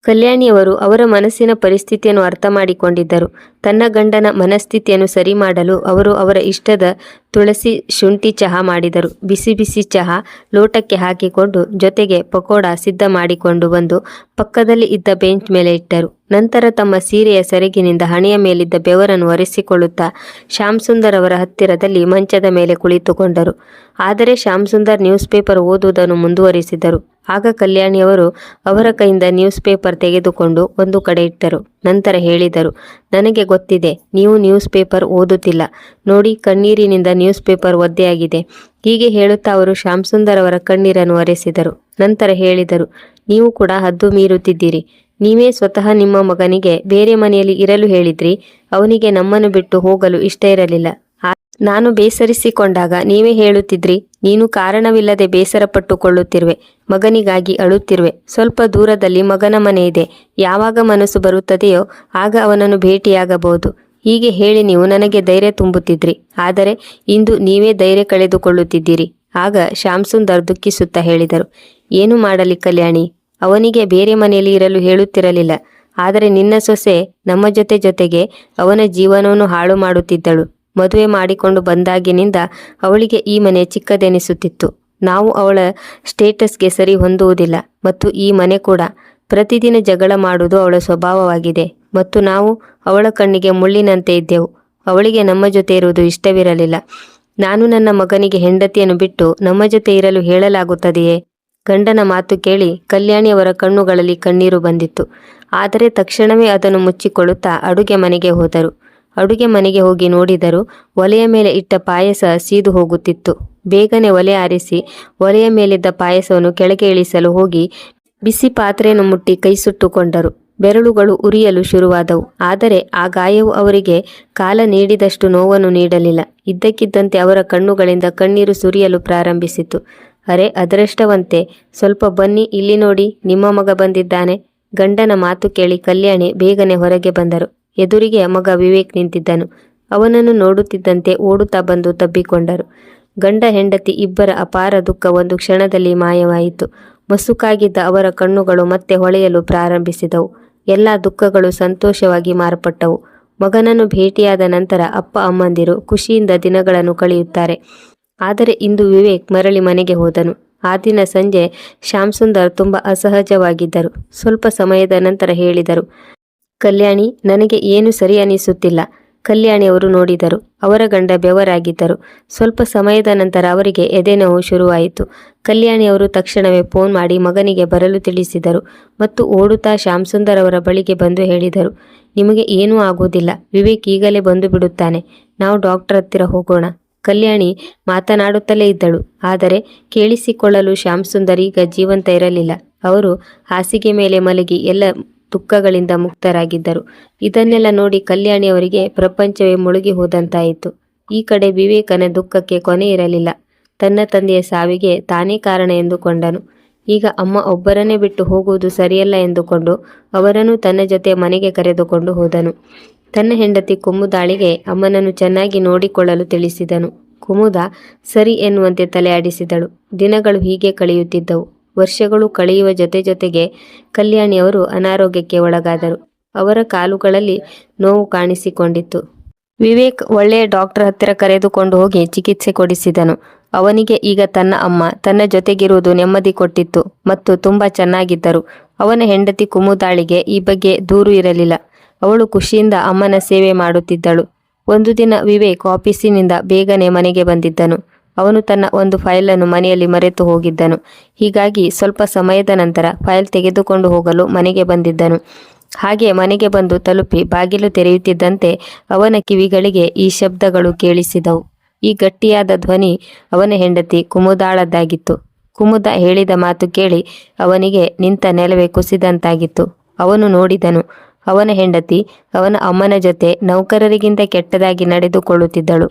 Speaker 1: ಕಲ್ಯಾಣಿಯವರು ಅವರ ಮನಸ್ಸಿನ ಪರಿಸ್ಥಿತಿಯನ್ನು ಅರ್ಥ ಮಾಡಿಕೊಂಡಿದ್ದರು. ತನ್ನ ಗಂಡನ ಮನಸ್ಥಿತಿಯನ್ನು ಸರಿ ಮಾಡಲು ಅವರು ಅವರ ಇಷ್ಟದ ತುಳಸಿ ಶುಂಠಿ ಚಹಾ ಮಾಡಿದರು. ಬಿಸಿ ಬಿಸಿ ಚಹಾ ಲೋಟಕ್ಕೆ ಹಾಕಿಕೊಂಡು ಜೊತೆಗೆ ಪಕೋಡ ಸಿದ್ಧ ಮಾಡಿಕೊಂಡು ಬಂದು ಪಕ್ಕದಲ್ಲಿ ಇದ್ದ ಬೆಂಚ್ ಮೇಲೆ ಇಟ್ಟರು. ನಂತರ ತಮ್ಮ ಸೀರೆಯ ಸೆರಗಿನಿಂದ ಹಣೆಯ ಮೇಲಿದ್ದ ಬೆವರನ್ನು ಒರೆಸಿಕೊಳ್ಳುತ್ತಾ ಶ್ಯಾಮ್ ಸುಂದರ್ ಅವರ ಹತ್ತಿರದಲ್ಲಿ ಮಂಚದ ಮೇಲೆ ಕುಳಿತುಕೊಂಡರು. ಆದರೆ ಶ್ಯಾಮ್ ಸುಂದರ್ ನ್ಯೂಸ್ ಪೇಪರ್ ಓದುವುದನ್ನು ಮುಂದುವರಿಸಿದರು. ಆಗ ಕಲ್ಯಾಣಿಯವರು ಅವರ ಕೈಯಿಂದ ನ್ಯೂಸ್ ಪೇಪರ್ ತೆಗೆದುಕೊಂಡು ಒಂದು ಕಡೆ ಇಟ್ಟರು. ನಂತರ ಹೇಳಿದರು, ನನಗೆ ಗೊತ್ತಿದೆ, ನೀವು ನ್ಯೂಸ್ ಪೇಪರ್ ಓದುತ್ತಿಲ್ಲ. ನೋಡಿ, ಕಣ್ಣೀರಿನಿಂದ ನ್ಯೂಸ್ ಪೇಪರ್ ಒದ್ದೆಯಾಗಿದೆ. ಹೀಗೆ ಹೇಳುತ್ತಾ ಅವರು ಶ್ಯಾಮ್ ಸುಂದರ್ ಅವರ ಕಣ್ಣೀರನ್ನು ಒರೆಸಿದರು. ನಂತರ ಹೇಳಿದರು, ನೀವು ಕೂಡ ಹದ್ದು ಮೀರುತ್ತಿದ್ದೀರಿ. ನೀವೇ ಸ್ವತಃ ನಿಮ್ಮ ಮಗನಿಗೆ ಬೇರೆ ಮನೆಯಲ್ಲಿ ಇರಲು ಹೇಳಿದ್ರಿ. ಅವನಿಗೆ ನಮ್ಮನ್ನು ಬಿಟ್ಟು ಹೋಗಲು ಇಷ್ಟ ಇರಲಿಲ್ಲ. ನಾನು ಬೇಸರಿಸಿಕೊಂಡಾಗ ನೀವೇ ಹೇಳುತ್ತಿದ್ರಿ, ನೀನು ಕಾರಣವಿಲ್ಲದೆ ಬೇಸರ ಪಟ್ಟುಕೊಳ್ಳುತ್ತಿರುವೆ ಮಗನಿಗಾಗಿ ಅಳುತ್ತಿರುವೆ. ಸ್ವಲ್ಪ ದೂರದಲ್ಲಿ ಮಗನ ಮನೆ ಇದೆ, ಯಾವಾಗ ಮನಸ್ಸು ಬರುತ್ತದೆಯೋ ಆಗ ಅವನನ್ನು ಭೇಟಿಯಾಗಬಹುದು. ಹೀಗೆ ಹೇಳಿ ನೀವು ನನಗೆ ಧೈರ್ಯ ತುಂಬುತ್ತಿದ್ರಿ, ಆದರೆ ಇಂದು ನೀವೇ ಧೈರ್ಯ ಕಳೆದುಕೊಳ್ಳುತ್ತಿದ್ದೀರಿ, ಆಗ ಶ್ಯಾಮ್ ಸುಂದರ್ ದುಃಖಿಸುತ್ತಾ ಹೇಳಿದರು. ಏನು ಮಾಡಲಿ ಕಲ್ಯಾಣಿ, ಅವನಿಗೆ ಬೇರೆ ಮನೆಯಲ್ಲಿ ಇರಲು ಹೇಳುತ್ತಿರಲಿಲ್ಲ, ಆದರೆ ನಿನ್ನ ಸೊಸೆ ನಮ್ಮ ಜೊತೆ ಜೊತೆಗೆ ಅವನ ಜೀವನವನ್ನು ಹಾಳು ಮಾಡುತ್ತಿದ್ದಳು. ಮದುವೆ ಮಾಡಿಕೊಂಡು ಬಂದಾಗಿನಿಂದ ಅವಳಿಗೆ ಈ ಮನೆ ಚಿಕ್ಕದೆನಿಸುತ್ತಿತ್ತು. ನಾವು ಅವಳ ಸ್ಟೇಟಸ್ಗೆ ಸರಿ ಹೊಂದುವುದಿಲ್ಲ ಮತ್ತು ಈ ಮನೆ ಕೂಡ ಪ್ರತಿದಿನ ಜಗಳ ಮಾಡುವುದು ಅವಳ ಸ್ವಭಾವವಾಗಿದೆ ಮತ್ತು ನಾವು ಅವಳ ಕಣ್ಣಿಗೆ ಮುಳ್ಳಿನಂತೆ ಇದ್ದೆವು. ಅವಳಿಗೆ ನಮ್ಮ ಜೊತೆ ಇರುವುದು ಇಷ್ಟವಿರಲಿಲ್ಲ. ನಾನು ನನ್ನ ಮಗನಿಗೆ ಹೆಂಡತಿಯನ್ನು ಬಿಟ್ಟು ನಮ್ಮ ಜೊತೆ ಇರಲು ಹೇಳಲಾಗುತ್ತದೆಯೇ? ಗಂಡನ ಮಾತು ಕೇಳಿ ಕಲ್ಯಾಣಿಯವರ ಕಣ್ಣುಗಳಲ್ಲಿ ಕಣ್ಣೀರು ಬಂದಿತ್ತು. ಆದರೆ ತಕ್ಷಣವೇ ಅದನ್ನು ಮುಚ್ಚಿಕೊಳ್ಳುತ್ತಾ ಅಡುಗೆ ಮನೆಗೆ ಹೋದರು. ಅಡುಗೆ ಮನೆಗೆ ಹೋಗಿ ನೋಡಿದರು ಒಲೆಯ ಮೇಲೆ ಇಟ್ಟ ಪಾಯಸ ಸೀದು ಹೋಗುತ್ತಿತ್ತು. ಬೇಗನೆ ಒಲೆ ಆರಿಸಿ ಒಲೆಯ ಮೇಲಿದ್ದ ಪಾಯಸವನ್ನು ಕೆಳಗೆ ಇಳಿಸಲು ಹೋಗಿ ಬಿಸಿ ಪಾತ್ರೆಯನ್ನು ಮುಟ್ಟಿ ಕೈ ಸುಟ್ಟುಕೊಂಡರು. ಬೆರಳುಗಳು ಉರಿಯಲು ಶುರುವಾದವು. ಆದರೆ ಆ ಗಾಯವು ಅವರಿಗೆ ಕಾಲ ನೀಡಿದಷ್ಟು ನೋವನ್ನು ನೀಡಲಿಲ್ಲ. ಇದ್ದಕ್ಕಿದ್ದಂತೆ ಅವರ ಕಣ್ಣುಗಳಿಂದ ಕಣ್ಣೀರು ಸುರಿಯಲು ಪ್ರಾರಂಭಿಸಿತು. ಅರೆ, ಅದೃಷ್ಟವಂತೆ. ಸ್ವಲ್ಪ ಬನ್ನಿ, ಇಲ್ಲಿ ನೋಡಿ. ನಿಮ್ಮ ಮಗ ಬಂದಿದ್ದಾನೆ. ಗಂಡನ ಮಾತು ಕೇಳಿ ಕಲ್ಯಾಣಿ ಬೇಗನೆ ಹೊರಗೆ ಬಂದರು. ಎದುರಿಗೆ ಮಗ ವಿವೇಕ್ ನಿಂತಿದ್ದನು. ಅವನನ್ನು ನೋಡುತ್ತಿದ್ದಂತೆ ಓಡುತ್ತಾ ಬಂದು ತಬ್ಬಿಕೊಂಡರು. ಗಂಡ ಹೆಂಡತಿ ಇಬ್ಬರ ಅಪಾರ ದುಃಖ ಒಂದು ಕ್ಷಣದಲ್ಲಿ ಮಾಯವಾಯಿತು. ಮಸುಕಾಗಿದ್ದ ಅವರ ಕಣ್ಣುಗಳು ಮತ್ತೆ ಹೊಳೆಯಲು ಪ್ರಾರಂಭಿಸಿದವು. ಎಲ್ಲ ದುಃಖಗಳು ಸಂತೋಷವಾಗಿ ಮಾರ್ಪಟ್ಟವು. ಮಗನನ್ನು ಭೇಟಿಯಾದ ನಂತರ ಅಪ್ಪ ಅಮ್ಮಂದಿರು ಖುಷಿಯಿಂದ ದಿನಗಳನ್ನು ಕಳೆಯುತ್ತಾರೆ. ಆದರೆ ಇಂದು ವಿವೇಕ್ ಮರಳಿ ಮನೆಗೆ ಹೋದನು. ಆ ದಿನ ಸಂಜೆ ಶ್ಯಾಮ್ ಸುಂದರ್ ತುಂಬ ಅಸಹಜವಾಗಿದ್ದರು. ಸ್ವಲ್ಪ ಸಮಯದ ನಂತರ ಹೇಳಿದರು ಕಲ್ಯಾಣಿ, ನನಗೆ ಏನು ಸರಿ ಅನಿಸುತ್ತಿಲ್ಲ. ಕಲ್ಯಾಣಿ ಅವರು ನೋಡಿದರು. ಅವರ ಗಂಡ ಬೆವರಾಗಿದ್ದರು. ಸ್ವಲ್ಪ ಸಮಯದ ನಂತರ ಅವರಿಗೆ ಎದೆನೋವು ಶುರುವಾಯಿತು. ಕಲ್ಯಾಣಿ ಅವರು ತಕ್ಷಣವೇ ಫೋನ್ ಮಾಡಿ ಮಗನಿಗೆ ಬರಲು ತಿಳಿಸಿದರು ಮತ್ತು ಓಡುತ್ತಾ ಶ್ಯಾಮ್ ಸುಂದರ್ ಅವರ ಬಳಿಗೆ ಬಂದು ಹೇಳಿದರು, ನಿಮಗೆ ಏನೂ ಆಗುವುದಿಲ್ಲ. ವಿವೇಕ್ ಈಗಲೇ ಬಂದು ಬಿಡುತ್ತಾನೆ. ನಾವು ಡಾಕ್ಟರ್ ಹತ್ತಿರ ಹೋಗೋಣ. ಕಲ್ಯಾಣಿ ಮಾತನಾಡುತ್ತಲೇ ಇದ್ದಳು. ಆದರೆ ಕೇಳಿಸಿಕೊಳ್ಳಲು ಶ್ಯಾಮ್ ಸುಂದರ್ ಈಗ ಜೀವಂತ ಇರಲಿಲ್ಲ. ಅವರು ಹಾಸಿಗೆ ಮೇಲೆ ಮಲಗಿ ಎಲ್ಲ ದುಃಖಗಳಿಂದ ಮುಕ್ತರಾಗಿದ್ದರು. ಇದನ್ನೆಲ್ಲ ನೋಡಿ ಕಲ್ಯಾಣಿ ಅವರಿಗೆ ಪ್ರಪಂಚವೇ ಮುಳುಗಿ ಹೋದಂತಾಯಿತು. ಈ ಕಡೆ ವಿವೇಕನ ದುಃಖಕ್ಕೆ ಕೊನೆ ಇರಲಿಲ್ಲ. ತನ್ನ ತಂದೆಯ ಸಾವಿಗೆ ತಾನೇ ಕಾರಣ ಎಂದುಕೊಂಡನು. ಈಗ ಅಮ್ಮ ಒಬ್ಬರನ್ನೇ ಬಿಟ್ಟು ಹೋಗುವುದು ಸರಿಯಲ್ಲ ಎಂದುಕೊಂಡು ಅವರನ್ನು ತನ್ನ ಜೊತೆ ಮನೆಗೆ ಕರೆದುಕೊಂಡು ಹೋದನು. ತನ್ನ ಹೆಂಡತಿ ಕುಮುದಾಳಿಗೆ ಅಮ್ಮನನ್ನು ಚೆನ್ನಾಗಿ ನೋಡಿಕೊಳ್ಳಲು ತಿಳಿಸಿದನು. ಕುಮುದ, ಸರಿ ಎನ್ನುವಂತೆ ತಲೆಯಾಡಿಸಿದಳು. ದಿನಗಳು ಹೀಗೆ ಕಳೆಯುತ್ತಿದ್ದವು. ವರ್ಷಗಳು ಕಳೆಯುವ ಜೊತೆ ಜೊತೆಗೆ ಕಲ್ಯಾಣಿಯವರು ಅನಾರೋಗ್ಯಕ್ಕೆ ಒಳಗಾದರು. ಅವರ ಕಾಲುಗಳಲ್ಲಿ ನೋವು ಕಾಣಿಸಿಕೊಂಡಿತ್ತು. ವಿವೇಕ್ ಒಳ್ಳೆಯ ಡಾಕ್ಟರ್ ಹತ್ತಿರ ಕರೆದುಕೊಂಡು ಹೋಗಿ ಚಿಕಿತ್ಸೆ ಕೊಡಿಸಿದನು. ಅವನಿಗೆ ಈಗ ತನ್ನ ಅಮ್ಮ, ತನ್ನ ಜೊತೆಗಿರುವುದು ನೆಮ್ಮದಿ ಕೊಟ್ಟಿತ್ತು ಮತ್ತು ತುಂಬ ಚೆನ್ನಾಗಿದ್ದರು. ಅವನ ಹೆಂಡತಿ ಕುಮುದಾಳಿಗೆ ಈ ಬಗ್ಗೆ ದೂರು ಇರಲಿಲ್ಲ. ಅವಳು ಖುಷಿಯಿಂದ ಅಮ್ಮನ ಸೇವೆ ಮಾಡುತ್ತಿದ್ದಳು. ಒಂದು ದಿನ ವಿವೇಕ್ ಆಫೀಸಿನಿಂದ ಬೇಗನೆ ಮನೆಗೆ ಬಂದಿದ್ದನು. ಅವನು ತನ್ನ ಒಂದು ಫೈಲನ್ನು ಮನೆಯಲ್ಲಿ ಮರೆತು ಹೋಗಿದ್ದನು. ಹೀಗಾಗಿ ಸ್ವಲ್ಪ ಸಮಯದ ನಂತರ ಫೈಲ್ ತೆಗೆದುಕೊಂಡು ಹೋಗಲು ಮನೆಗೆ ಬಂದಿದ್ದನು. ಹಾಗೆ ಮನೆಗೆ ಬಂದು ತಲುಪಿ ಬಾಗಿಲು ತೆರೆಯುತ್ತಿದ್ದಂತೆ ಅವನ ಕಿವಿಗಳಿಗೆ ಈ ಶಬ್ದಗಳು ಕೇಳಿಸಿದವು. ಈ ಗಟ್ಟಿಯಾದ ಧ್ವನಿ ಅವನ ಹೆಂಡತಿ ಕುಮುದಾಳದ್ದಾಗಿತ್ತು. ಕುಮುದ ಹೇಳಿದ ಮಾತು ಕೇಳಿ ಅವನಿಗೆ, ನಿಂತ ನೆಲವೇ ಕುಸಿದಂತಾಗಿತ್ತು. ಅವನು ನೋಡಿದನು. ಅವನ ಹೆಂಡತಿ ಅವನ ಅಮ್ಮನ ಜೊತೆ ನೌಕರರಿಗಿಂತ ಕೆಟ್ಟದಾಗಿ ನಡೆದುಕೊಳ್ಳುತ್ತಿದ್ದಳು.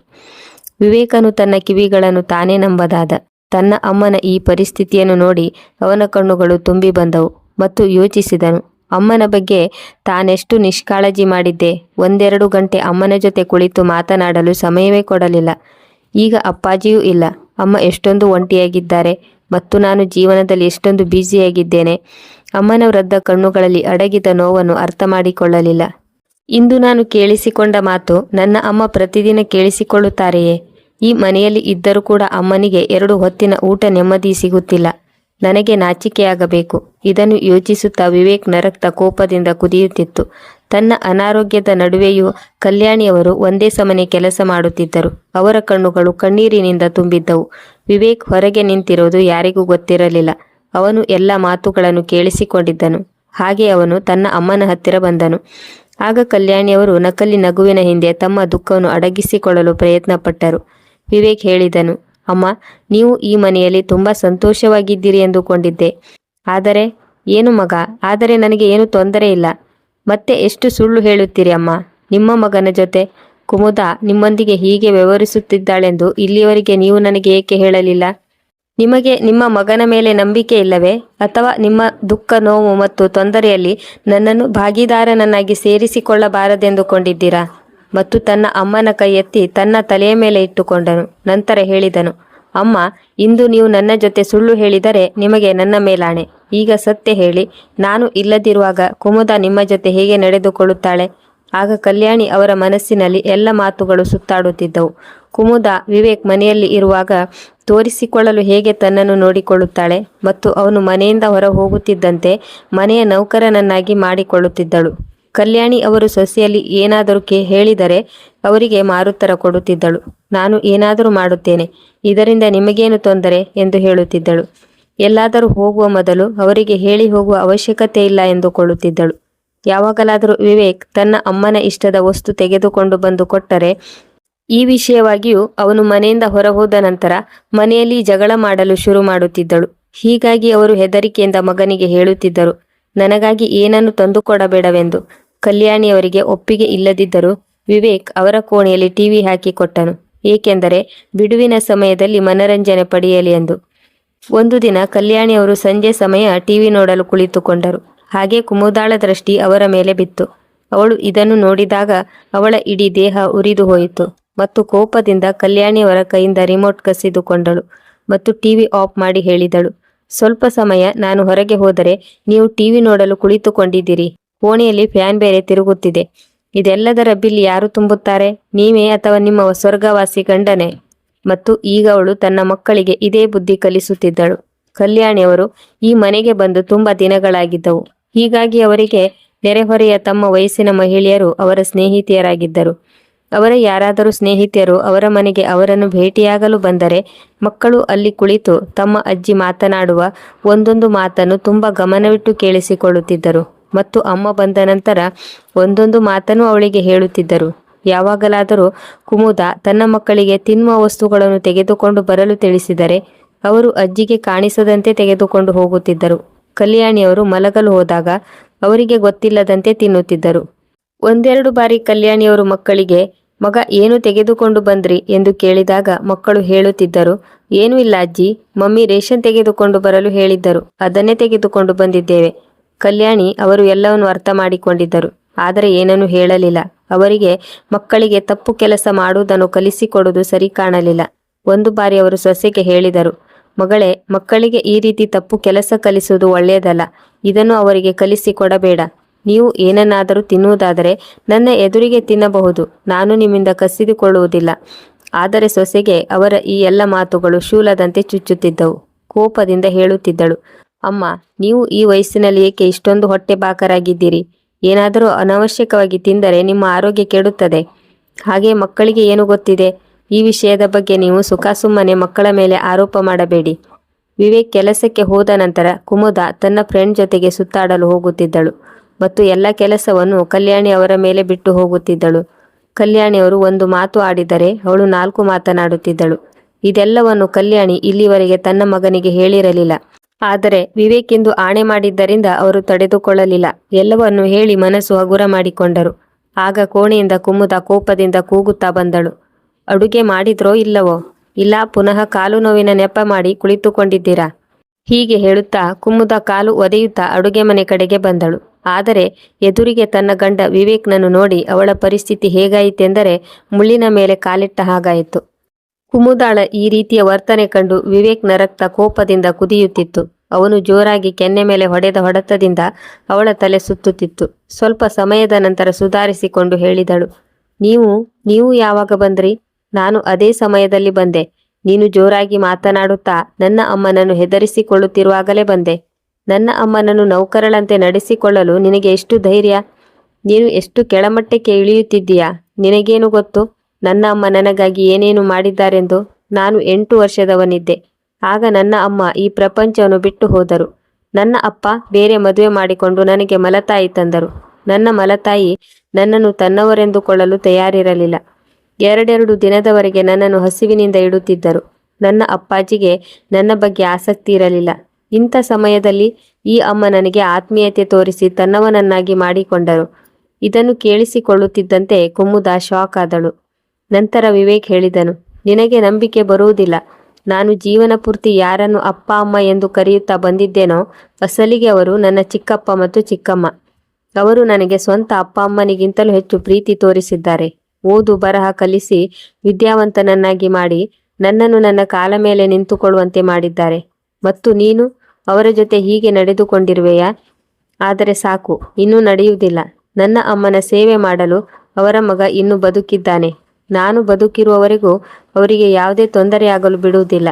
Speaker 1: ವಿವೇಕನು ತನ್ನ ಕಿವಿಗಳನ್ನು ತಾನೇ ನಂಬದಾದ. ತನ್ನ ಅಮ್ಮನ ಈ ಪರಿಸ್ಥಿತಿಯನ್ನು ನೋಡಿ ಅವನ ಕಣ್ಣುಗಳು ತುಂಬಿ ಬಂದವು ಮತ್ತು ಯೋಚಿಸಿದನು. ಅಮ್ಮನ ಬಗ್ಗೆ ತಾನೆಷ್ಟು ನಿಷ್ಕಾಳಜಿ ಮಾಡಿದ್ದೆ. ಒಂದೆರಡು ಗಂಟೆ ಅಮ್ಮನ ಜೊತೆ ಕುಳಿತು ಮಾತನಾಡಲು ಸಮಯವೇ ಕೊಡಲಿಲ್ಲ. ಈಗ ಅಪ್ಪಾಜಿಯೂ ಇಲ್ಲ. ಅಮ್ಮ ಎಷ್ಟೊಂದು ಒಂಟಿಯಾಗಿದ್ದಾರೆ ಮತ್ತು ನಾನು ಜೀವನದಲ್ಲಿ ಎಷ್ಟೊಂದು ಬ್ಯುಸಿಯಾಗಿದ್ದೇನೆ. ಅಮ್ಮನ ವೃದ್ಧ ಕಣ್ಣುಗಳಲ್ಲಿ ಅಡಗಿದ ನೋವನ್ನು ಅರ್ಥ ಮಾಡಿಕೊಳ್ಳಲಿಲ್ಲ ಇಂದು ನಾನು ಕೇಳಿಸಿಕೊಂಡ ಮಾತು ನನ್ನ ಅಮ್ಮ ಪ್ರತಿದಿನ ಕೇಳಿಸಿಕೊಳ್ಳುತ್ತಾರೆಯೇ? ಈ ಮನೆಯಲ್ಲಿ ಇದ್ದರೂ ಕೂಡ ಅಮ್ಮನಿಗೆ ಎರಡು ಹೊತ್ತಿನ ಊಟ ನೆಮ್ಮದಿ ಸಿಗುತ್ತಿಲ್ಲ. ನನಗೆ ನಾಚಿಕೆಯಾಗಬೇಕು. ಇದನ್ನು ಯೋಚಿಸುತ್ತಾ ವಿವೇಕ್ ನರಕ್ತ ಕೋಪದಿಂದ ಕುದಿಯುತ್ತಿತ್ತು. ತನ್ನ ಅನಾರೋಗ್ಯದ ನಡುವೆಯೂ ಕಲ್ಯಾಣಿಯವರು ಒಂದೇ ಸಮನೆ ಕೆಲಸ ಮಾಡುತ್ತಿದ್ದರು. ಅವರ ಕಣ್ಣುಗಳು ಕಣ್ಣೀರಿನಿಂದ ತುಂಬಿದ್ದವು. ವಿವೇಕ್ ಹೊರಗೆ ನಿಂತಿರುವುದು ಯಾರಿಗೂ ಗೊತ್ತಿರಲಿಲ್ಲ. ಅವನು ಎಲ್ಲ ಮಾತುಗಳನ್ನು ಕೇಳಿಸಿಕೊಂಡಿದ್ದನು. ಹಾಗೆ ಅವನು ತನ್ನ ಅಮ್ಮನ ಹತ್ತಿರ ಬಂದನು. ಆಗ ಕಲ್ಯಾಣಿಯವರು ನಕಲಿ ನಗುವಿನ ಹಿಂದೆ ತಮ್ಮ ದುಃಖವನ್ನು ಅಡಗಿಸಿಕೊಳ್ಳಲು ಪ್ರಯತ್ನಪಟ್ಟರು. ವಿವೇಕ್ ಹೇಳಿದನು, ಅಮ್ಮ, ನೀವು ಈ ಮನೆಯಲ್ಲಿ ತುಂಬ ಸಂತೋಷವಾಗಿದ್ದೀರಿ ಎಂದುಕೊಂಡಿದ್ದೆ. ಆದರೆ, ಏನು ಮಗ? ಆದರೆ ನನಗೆ ಏನು ತೊಂದರೆ ಇಲ್ಲ. ಮತ್ತೆ ಎಷ್ಟು ಸುಳ್ಳು ಹೇಳುತ್ತೀರಿ ಅಮ್ಮ? ನಿಮ್ಮ ಮಗನ ಜೊತೆ ಕುಮುದ ನಿಮ್ಮೊಂದಿಗೆ ಹೀಗೆ ವ್ಯವಹರಿಸುತ್ತಿದ್ದಾಳೆಂದು ಇಲ್ಲಿಯವರೆಗೆ ನೀವು ನನಗೆ ಏಕೆ ಹೇಳಲಿಲ್ಲ? ನಿಮಗೆ ನಿಮ್ಮ ಮಗನ ಮೇಲೆ ನಂಬಿಕೆ ಇಲ್ಲವೇ? ಅಥವಾ ನಿಮ್ಮ ದುಃಖ, ನೋವು ಮತ್ತು ತೊಂದರೆಯಲ್ಲಿ ನನ್ನನ್ನು ಭಾಗಿದಾರನನ್ನಾಗಿ ಸೇರಿಸಿಕೊಳ್ಳಬಾರದೆಂದುಕೊಂಡಿದ್ದೀರಾ? ಮತ್ತು ತನ್ನ ಅಮ್ಮನ ಕೈ ಎತ್ತಿ ತನ್ನ ತಲೆಯ ಮೇಲೆ ಇಟ್ಟುಕೊಂಡನು. ನಂತರ ಹೇಳಿದನು, ಅಮ್ಮ, ಇಂದು ನೀವು ನನ್ನ ಜೊತೆ ಸುಳ್ಳು ಹೇಳಿದರೆ ನಿಮಗೆ ನನ್ನ ಮೇಲಾಣೆ. ಈಗ ಸತ್ಯ ಹೇಳಿ, ನಾನು ಇಲ್ಲದಿರುವಾಗ ಕುಮುದ ನಿಮ್ಮ ಜೊತೆ ಹೇಗೆ ನಡೆದುಕೊಳ್ಳುತ್ತಾಳೆ? ಆಗ ಕಲ್ಯಾಣಿ ಅವರ ಮನಸ್ಸಿನಲ್ಲಿ ಎಲ್ಲ ಮಾತುಗಳು ಸುತ್ತಾಡುತ್ತಿದ್ದವು. ಕುಮುದ ವಿವೇಕ್ ಮನೆಯಲ್ಲಿ ಇರುವಾಗ ತೋರಿಸಿಕೊಳ್ಳಲು ಹೇಗೆ ತನ್ನನ್ನು ನೋಡಿಕೊಳ್ಳುತ್ತಾಳೆ ಮತ್ತು ಅವನು ಮನೆಯಿಂದ ಹೊರ ಹೋಗುತ್ತಿದ್ದಂತೆ ಮನೆಯ ನೌಕರನನ್ನಾಗಿ ಮಾಡಿಕೊಳ್ಳುತ್ತಿದ್ದಳು. ಕಲ್ಯಾಣಿ ಅವರು ಸೊಸೆಯಲ್ಲಿ ಏನಾದರೂ ಕೇ, ಹೇಳಿದರೆ ಅವರಿಗೆ ಮಾರುತ್ತರ ಕೊಡುತ್ತಿದ್ದಳು. ನಾನು ಏನಾದರೂ ಮಾಡುತ್ತೇನೆ, ಇದರಿಂದ ನಿಮಗೇನು ತೊಂದರೆ? ಎಂದು ಹೇಳುತ್ತಿದ್ದಳು. ಎಲ್ಲಾದರೂ ಹೋಗುವ ಮೊದಲು ಅವರಿಗೆ ಹೇಳಿ ಹೋಗುವ ಅವಶ್ಯಕತೆ ಇಲ್ಲ ಎಂದುಕೊಳ್ಳುತ್ತಿದ್ದಳು. ಯಾವಾಗಲಾದರೂ ವಿವೇಕ್ ತನ್ನ ಅಮ್ಮನ ಇಷ್ಟದ ವಸ್ತು ತೆಗೆದುಕೊಂಡು ಬಂದು ಕೊಟ್ಟರೆ, ಈ ವಿಷಯವಾಗಿಯೂ ಅವನು ಮನೆಯಿಂದ ಹೊರಹೋದ ನಂತರ ಮನೆಯಲ್ಲಿ ಜಗಳ ಮಾಡಲು ಶುರು ಮಾಡುತ್ತಿದ್ದಳು. ಹೀಗಾಗಿ ಅವರು ಹೆದರಿಕೆಯಿಂದ ಮಗನಿಗೆ ಹೇಳುತ್ತಿದ್ದರು ನನಗಾಗಿ ಏನನ್ನು ತಂದುಕೊಡಬೇಡವೆಂದು ಕಲ್ಯಾಣಿಯವರಿಗೆ ಒಪ್ಪಿಗೆ ಇಲ್ಲದಿದ್ದರೂ ವಿವೇಕ್ ಅವರ ಕೋಣೆಯಲ್ಲಿ ಟಿವಿ ಹಾಕಿಕೊಟ್ಟನು ಏಕೆಂದರೆ ಬಿಡುವಿನ ಸಮಯದಲ್ಲಿ ಮನರಂಜನೆ ಪಡೆಯಲಿ ಎಂದು. ಒಂದು ದಿನ ಕಲ್ಯಾಣಿಯವರು ಸಂಜೆ ಸಮಯ ಟಿವಿ ನೋಡಲು ಕುಳಿತುಕೊಂಡರು. ಹಾಗೆ ಕುಮುದಾಳ ದೃಷ್ಟಿ ಅವರ ಮೇಲೆ ಬಿತ್ತು. ಅವಳು ಇದನ್ನು ನೋಡಿದಾಗ ಅವಳ ಇಡೀ ದೇಹ ಉರಿದು ಹೋಯಿತು ಮತ್ತು ಕೋಪದಿಂದ ಕಲ್ಯಾಣಿಯವರ ಕೈಯಿಂದ ರಿಮೋಟ್ ಕಸಿದುಕೊಂಡಳು ಮತ್ತು ಟಿವಿ ಆಫ್ ಮಾಡಿ ಹೇಳಿದಳು. ಸ್ವಲ್ಪ ಸಮಯ ನಾನು ಹೊರಗೆ ಹೋದರೆ ನೀವು ಟಿವಿ ನೋಡಲು ಕುಳಿತುಕೊಂಡಿದ್ದೀರಿ. ಕೋಣೆಯಲ್ಲಿ ಫ್ಯಾನ್ ಬೇರೆ ತಿರುಗುತ್ತಿದೆ. ಇದೆಲ್ಲದರ ಬಿಲ್ ಯಾರು ತುಂಬುತ್ತಾರೆ? ನೀವೇ ಅಥವಾ ನಿಮ್ಮ ಸ್ವರ್ಗವಾಸಿ ಗಂಡನೇ? ಮತ್ತು ಈಗ ಅವಳು ತನ್ನ ಮಕ್ಕಳಿಗೆ ಇದೇ ಬುದ್ಧಿ ಕಲಿಸುತ್ತಿದ್ದಳು. ಕಲ್ಯಾಣಿಯವರು ಈ ಮನೆಗೆ ಬಂದು ತುಂಬಾ ದಿನಗಳಾಗಿದ್ದವು. ಹೀಗಾಗಿ ಅವರಿಗೆ ನೆರೆಹೊರೆಯ ತಮ್ಮ ವಯಸ್ಸಿನ ಮಹಿಳೆಯರು ಅವರ ಸ್ನೇಹಿತೆಯರಾಗಿದ್ದರು. ಅವರ ಯಾರಾದರೂ ಸ್ನೇಹಿತರು ಅವರ ಮನೆಗೆ ಅವರನ್ನು ಭೇಟಿಯಾಗಲು ಬಂದರೆ ಮಕ್ಕಳು ಅಲ್ಲಿ ಕುಳಿತು ತಮ್ಮ ಅಜ್ಜಿ ಮಾತನಾಡುವ ಒಂದೊಂದು ಮಾತನ್ನು ತುಂಬ ಗಮನವಿಟ್ಟು ಕೇಳಿಸಿಕೊಳ್ಳುತ್ತಿದ್ದರು ಮತ್ತು ಅಮ್ಮ ಬಂದ ನಂತರ ಒಂದೊಂದು ಮಾತನ್ನು ಅವಳಿಗೆ ಹೇಳುತ್ತಿದ್ದರು. ಯಾವಾಗಲಾದರೂ ಕುಮುದ ತನ್ನ ಮಕ್ಕಳಿಗೆ ತಿನ್ನುವ ವಸ್ತುಗಳನ್ನು ತೆಗೆದುಕೊಂಡು ಬರಲು ತಿಳಿಸಿದರೆ ಅವರು ಅಜ್ಜಿಗೆ ಕಾಣಿಸದಂತೆ ತೆಗೆದುಕೊಂಡು ಹೋಗುತ್ತಿದ್ದರು. ಕಲ್ಯಾಣಿಯವರು ಮಲಗಲು ಹೋದಾಗ ಅವರಿಗೆ ಗೊತ್ತಿಲ್ಲದಂತೆ ತಿನ್ನುತ್ತಿದ್ದರು. ಒಂದೆರಡು ಬಾರಿ ಕಲ್ಯಾಣಿಯವರು ಮಕ್ಕಳಿಗೆ ಮಗ ಏನು ತೆಗೆದುಕೊಂಡು ಬಂದ್ರಿ ಎಂದು ಕೇಳಿದಾಗ ಮಕ್ಕಳು ಹೇಳುತ್ತಿದ್ದರು, ಏನೂ ಇಲ್ಲ ಅಜ್ಜಿ, ಮಮ್ಮಿ ರೇಷನ್ ತೆಗೆದುಕೊಂಡು ಬರಲು ಹೇಳಿದ್ದರು, ಅದನ್ನೇ ತೆಗೆದುಕೊಂಡು ಬಂದಿದ್ದೇವೆ. ಕಲ್ಯಾಣಿ ಅವರು ಎಲ್ಲವನ್ನು ಅರ್ಥ ಮಾಡಿಕೊಂಡಿದ್ದರು, ಆದರೆ ಏನನ್ನೂ ಹೇಳಲಿಲ್ಲ. ಅವರಿಗೆ ಮಕ್ಕಳಿಗೆ ತಪ್ಪು ಕೆಲಸ ಮಾಡುವುದನ್ನು ಕಲಿಸಿಕೊಡುವುದು ಸರಿ ಕಾಣಲಿಲ್ಲ. ಒಂದು ಬಾರಿ ಅವರು ಸೊಸೆಗೆ ಹೇಳಿದರು, ಮಗಳೇ, ಮಕ್ಕಳಿಗೆ ಈ ರೀತಿ ತಪ್ಪು ಕೆಲಸ ಕಲಿಸುವುದು ಒಳ್ಳೆಯದಲ್ಲ, ಇದನ್ನು ಅವರಿಗೆ ಕಲಿಸಿಕೊಡಬೇಡ ನೀವು ಏನನ್ನಾದರೂ ತಿನ್ನುವುದಾದರೆ ನನ್ನ ಎದುರಿಗೆ ತಿನ್ನಬಹುದು. ನಾನು ನಿಮ್ಮಿಂದ ಕಸಿದುಕೊಳ್ಳುವುದಿಲ್ಲ. ಆದರೆ ಸೊಸೆಗೆ ಅವರ ಈ ಎಲ್ಲ ಮಾತುಗಳು ಶೂಲದಂತೆ ಚುಚ್ಚುತ್ತಿದ್ದವು. ಕೋಪದಿಂದ ಹೇಳುತ್ತಿದ್ದಳು, ಅಮ್ಮ, ನೀವು ಈ ವಯಸ್ಸಿನಲ್ಲಿ ಏಕೆ ಇಷ್ಟೊಂದು ಹೊಟ್ಟೆ ಬಾಕರಾಗಿದ್ದೀರಿ? ಏನಾದರೂ ಅನವಶ್ಯಕವಾಗಿ ತಿಂದರೆ ನಿಮ್ಮ ಆರೋಗ್ಯ ಕೆಡುತ್ತದೆ. ಹಾಗೆ ಮಕ್ಕಳಿಗೆ ಏನು ಗೊತ್ತಿದೆ? ಈ ವಿಷಯದ ಬಗ್ಗೆ ನೀವು ಸುಖಾಸುಮ್ಮನೆ ಮಕ್ಕಳ ಮೇಲೆ ಆರೋಪ ಮಾಡಬೇಡಿ. ವಿವೇಕ್ ಕೆಲಸಕ್ಕೆ ಹೋದ ನಂತರ ಕುಮುದ ತನ್ನ ಫ್ರೆಂಡ್ ಜೊತೆಗೆ ಸುತ್ತಾಡಲು ಹೋಗುತ್ತಿದ್ದಳು. ಮತ್ತು ಎಲ್ಲ ಕೆಲಸವನ್ನು ಕಲ್ಯಾಣಿ ಅವರ ಮೇಲೆ ಬಿಟ್ಟು ಹೋಗುತ್ತಿದ್ದಳು. ಕಲ್ಯಾಣಿಯವರು ಒಂದು ಮಾತು ಆಡಿದರೆ ಅವಳು ನಾಲ್ಕು ಮಾತನಾಡುತ್ತಿದ್ದಳು. ಇದೆಲ್ಲವನ್ನು ಕಲ್ಯಾಣಿ ಇಲ್ಲಿವರೆಗೆ ತನ್ನ ಮಗನಿಗೆ ಹೇಳಿರಲಿಲ್ಲ. ಆದರೆ ವಿವೇಕ್ ಎಂದು ಆಣೆ ಮಾಡಿದ್ದರಿಂದ ಅವರು ತಡೆದುಕೊಳ್ಳಲಿಲ್ಲ. ಎಲ್ಲವನ್ನು ಹೇಳಿ ಮನಸ್ಸು ಹಗುರ ಮಾಡಿಕೊಂಡರು. ಆಗ ಕೋಣೆಯಿಂದ ಕುಮುದ ಕೋಪದಿಂದ ಕೂಗುತ್ತಾ ಬಂದಳು. ಅಡುಗೆ ಮಾಡಿದ್ರೋ ಇಲ್ಲವೋ? ಇಲ್ಲ, ಪುನಃ ಕಾಲು ನೋವಿನ ನೆಪ ಮಾಡಿ ಕುಳಿತುಕೊಂಡಿದ್ದೀರಾ? ಹೀಗೆ ಹೇಳುತ್ತಾ ಕುಮುದ ಕಾಲು ಒದೆಯುತ್ತಾ ಅಡುಗೆ ಮನೆ ಕಡೆಗೆ ಬಂದಳು. ಆದರೆ ಎದುರಿಗೆ ತನ್ನ ಗಂಡ ವಿವೇಕ್ನನ್ನು ನೋಡಿ ಅವಳ ಪರಿಸ್ಥಿತಿ ಹೇಗಾಯಿತೆಂದರೆ ಮುಳ್ಳಿನ ಮೇಲೆ ಕಾಲಿಟ್ಟ ಹಾಗಾಯಿತು. ಕುಮುದಾಳ ಈ ರೀತಿಯ ವರ್ತನೆ ಕಂಡು ವಿವೇಕ್ನ ರಕ್ತ ಕೋಪದಿಂದ ಕುದಿಯುತ್ತಿತ್ತು. ಅವನು ಜೋರಾಗಿ ಕೆನ್ನೆ ಮೇಲೆ ಹೊಡೆದ ಹೊಡೆತದಿಂದ ಅವಳ ತಲೆ ಸುತ್ತುತ್ತಿತ್ತು. ಸ್ವಲ್ಪ ಸಮಯದ ನಂತರ ಸುಧಾರಿಸಿಕೊಂಡು ಹೇಳಿದಳು, ನೀವು ನೀವು ಯಾವಾಗ ಬಂದ್ರಿ? ನಾನು ಅದೇ ಸಮಯದಲ್ಲಿ ಬಂದೆ. ನೀನು ಜೋರಾಗಿ ಮಾತನಾಡುತ್ತಾ ನನ್ನ ಅಮ್ಮನನ್ನು ಹೆದರಿಸಿಕೊಳ್ಳುತ್ತಿರುವಾಗಲೇ ಬಂದೆ. ನನ್ನ ಅಮ್ಮನನ್ನು ನೌಕರಳಂತೆ ನಡೆಸಿಕೊಳ್ಳಲು ನಿನಗೆ ಎಷ್ಟು ಧೈರ್ಯ? ನೀನು ಎಷ್ಟು ಕೆಳಮಟ್ಟಕ್ಕೆ ಇಳಿಯುತ್ತಿದ್ದೀಯಾ? ನಿನಗೇನು ಗೊತ್ತು? ನನ್ನ ಅಮ್ಮ ನನಗಾಗಿ ಏನೇನು ಮಾಡಿದ್ದಾರೆಂದು ನಾನು ಎಂಟು ವರ್ಷದವನಿದ್ದೆ. ಆಗ ನನ್ನ ಅಮ್ಮ ಈ ಪ್ರಪಂಚವನ್ನು ಬಿಟ್ಟು ಹೋದರು. ನನ್ನ ಅಪ್ಪ ಬೇರೆ ಮದುವೆ ಮಾಡಿಕೊಂಡು ನನಗೆ ಮಲತಾಯಿ ತಂದರು. ನನ್ನ ಮಲತಾಯಿ ನನ್ನನ್ನು ತನ್ನವರೆಂದುಕೊಳ್ಳಲು ತಯಾರಿರಲಿಲ್ಲ. ಎರಡೆರಡು ದಿನದವರೆಗೆ ನನ್ನನ್ನು ಹಸಿವಿನಿಂದ ಇಡುತ್ತಿದ್ದರು. ನನ್ನ ಅಪ್ಪಾಜಿಗೆ ನನ್ನ ಬಗ್ಗೆ ಆಸಕ್ತಿ ಇರಲಿಲ್ಲ. ಇಂಥ ಸಮಯದಲ್ಲಿ ಈ ಅಮ್ಮ ನನಗೆ ಆತ್ಮೀಯತೆ ತೋರಿಸಿ ತನ್ನವನನ್ನಾಗಿ ಮಾಡಿಕೊಂಡರು. ಇದನ್ನು ಕೇಳಿಸಿಕೊಳ್ಳುತ್ತಿದ್ದಂತೆ ಕುಮುದ ಶಾಕ್ ಆದಳು. ನಂತರ ವಿವೇಕ್ ಹೇಳಿದನು, ನಿನಗೆ ನಂಬಿಕೆ ಬರುವುದಿಲ್ಲ. ನಾನು ಜೀವನ ಪೂರ್ತಿ ಯಾರನ್ನು ಅಪ್ಪ, ಅಮ್ಮ ಎಂದು ಕರೆಯುತ್ತಾ ಬಂದಿದ್ದೇನೋ, ಅಸಲಿಗೆ ಅವರು ನನ್ನ ಚಿಕ್ಕಪ್ಪ ಮತ್ತು ಚಿಕ್ಕಮ್ಮ. ಅವರು ನನಗೆ ಸ್ವಂತ ಅಪ್ಪ, ಅಮ್ಮನಿಗಿಂತಲೂ ಹೆಚ್ಚು ಪ್ರೀತಿ ತೋರಿಸಿದ್ದಾರೆ. ಓದು, ಬರಹ ಕಲಿಸಿ, ವಿದ್ಯಾವಂತನನ್ನಾಗಿ ಮಾಡಿ, ನನ್ನನ್ನು ನನ್ನ ಕಾಲ ಮೇಲೆ ನಿಂತುಕೊಳ್ಳುವಂತೆ ಮಾಡಿದ್ದಾರೆ. ಮತ್ತು ನೀನು? ಅವರ ಜೊತೆ ಹೀಗೆ ನಡೆದುಕೊಂಡಿರುವೆಯಾ? ಆದರೆ ಸಾಕು, ಇನ್ನೂ ನಡೆಯುವುದಿಲ್ಲ. ನನ್ನ ಅಮ್ಮನ ಸೇವೆ ಮಾಡಲು ಅವರ ಮಗ ಇನ್ನೂ ಬದುಕಿದ್ದಾನೆ. ನಾನು ಬದುಕಿರುವವರೆಗೂ ಅವರಿಗೆ ಯಾವುದೇ ತೊಂದರೆಯಾಗಲು ಬಿಡುವುದಿಲ್ಲ.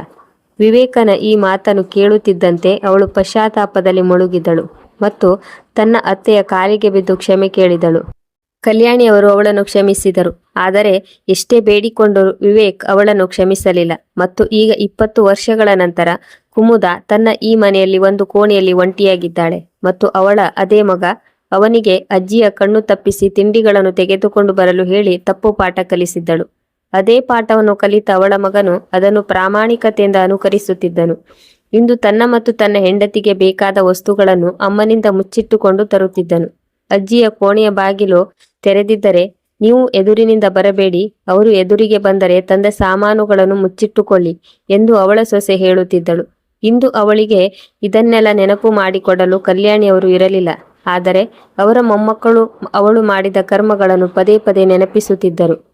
Speaker 1: ವಿವೇಕನ ಈ ಮಾತನ್ನು ಕೇಳುತ್ತಿದ್ದಂತೆ ಅವಳು ಪಶ್ಚಾತ್ತಾಪದಲ್ಲಿ ಮುಳುಗಿದಳು ಮತ್ತು ತನ್ನ ಅತ್ತೆಯ ಕಾಲಿಗೆ ಬಿದ್ದು ಕ್ಷಮೆ ಕೇಳಿದಳು. ಕಲ್ಯಾಣಿಯವರು ಅವಳನ್ನು ಕ್ಷಮಿಸಿದರು, ಆದರೆ ಎಷ್ಟೇ ಬೇಡಿಕೊಂಡರೂ ವಿವೇಕ್ ಅವಳನ್ನು ಕ್ಷಮಿಸಲಿಲ್ಲ ಮತ್ತು ಈಗ ಇಪ್ಪತ್ತು ವರ್ಷಗಳ ನಂತರ ಕುಮುದ ತನ್ನ ಈ ಮನೆಯಲ್ಲಿ ಒಂದು ಕೋಣೆಯಲ್ಲಿ ಒಂಟಿಯಾಗಿದ್ದಾಳೆ ಮತ್ತು ಅವಳ ಅದೇ ಮಗ ಅವನಿಗೆ ಅಜ್ಜಿಯ ಕಣ್ಣು ತಪ್ಪಿಸಿ ತಿಂಡಿಗಳನ್ನು ತೆಗೆದುಕೊಂಡು ಬರಲು ಹೇಳಿ ತಪ್ಪು ಪಾಠ ಕಲಿಸಿದ್ದಳು. ಅದೇ ಪಾಠವನ್ನು ಕಲಿತ ಅವಳ ಮಗನು ಅದನ್ನು ಪ್ರಾಮಾಣಿಕತೆಯಿಂದ ಅನುಕರಿಸುತ್ತಿದ್ದನು. ಇಂದು ತನ್ನ ಮತ್ತು ತನ್ನ ಹೆಂಡತಿಗೆ ಬೇಕಾದ ವಸ್ತುಗಳನ್ನು ಅಮ್ಮನಿಂದ ಮುಚ್ಚಿಟ್ಟುಕೊಂಡು ತರುತ್ತಿದ್ದನು. ಅಜ್ಜಿಯ ಕೋಣೆಯ ಬಾಗಿಲು ತೆರೆದಿದ್ದರೆ ನೀವು ಎದುರಿನಿಂದ ಬರಬೇಡಿ, ಅವರು ಎದುರಿಗೆ ಬಂದರೆ ತಂದ ಸಾಮಾನುಗಳನ್ನು ಮುಚ್ಚಿಟ್ಟುಕೊಳ್ಳಿ ಎಂದು ಅವಳ ಸೊಸೆ ಹೇಳುತ್ತಿದ್ದಳು. ಇಂದು ಅವಳಿಗೆ ಇದನ್ನೆಲ್ಲ ನೆನಪು ಮಾಡಿಕೊಡಲು ಕಲ್ಯಾಣಿಯವರು ಇರಲಿಲ್ಲ. ಆದರೆ ಅವರ ಮೊಮ್ಮಕ್ಕಳು ಅವಳು ಮಾಡಿದ ಕರ್ಮಗಳನ್ನು ಪದೇ ಪದೇ ನೆನಪಿಸುತ್ತಿದ್ದರು.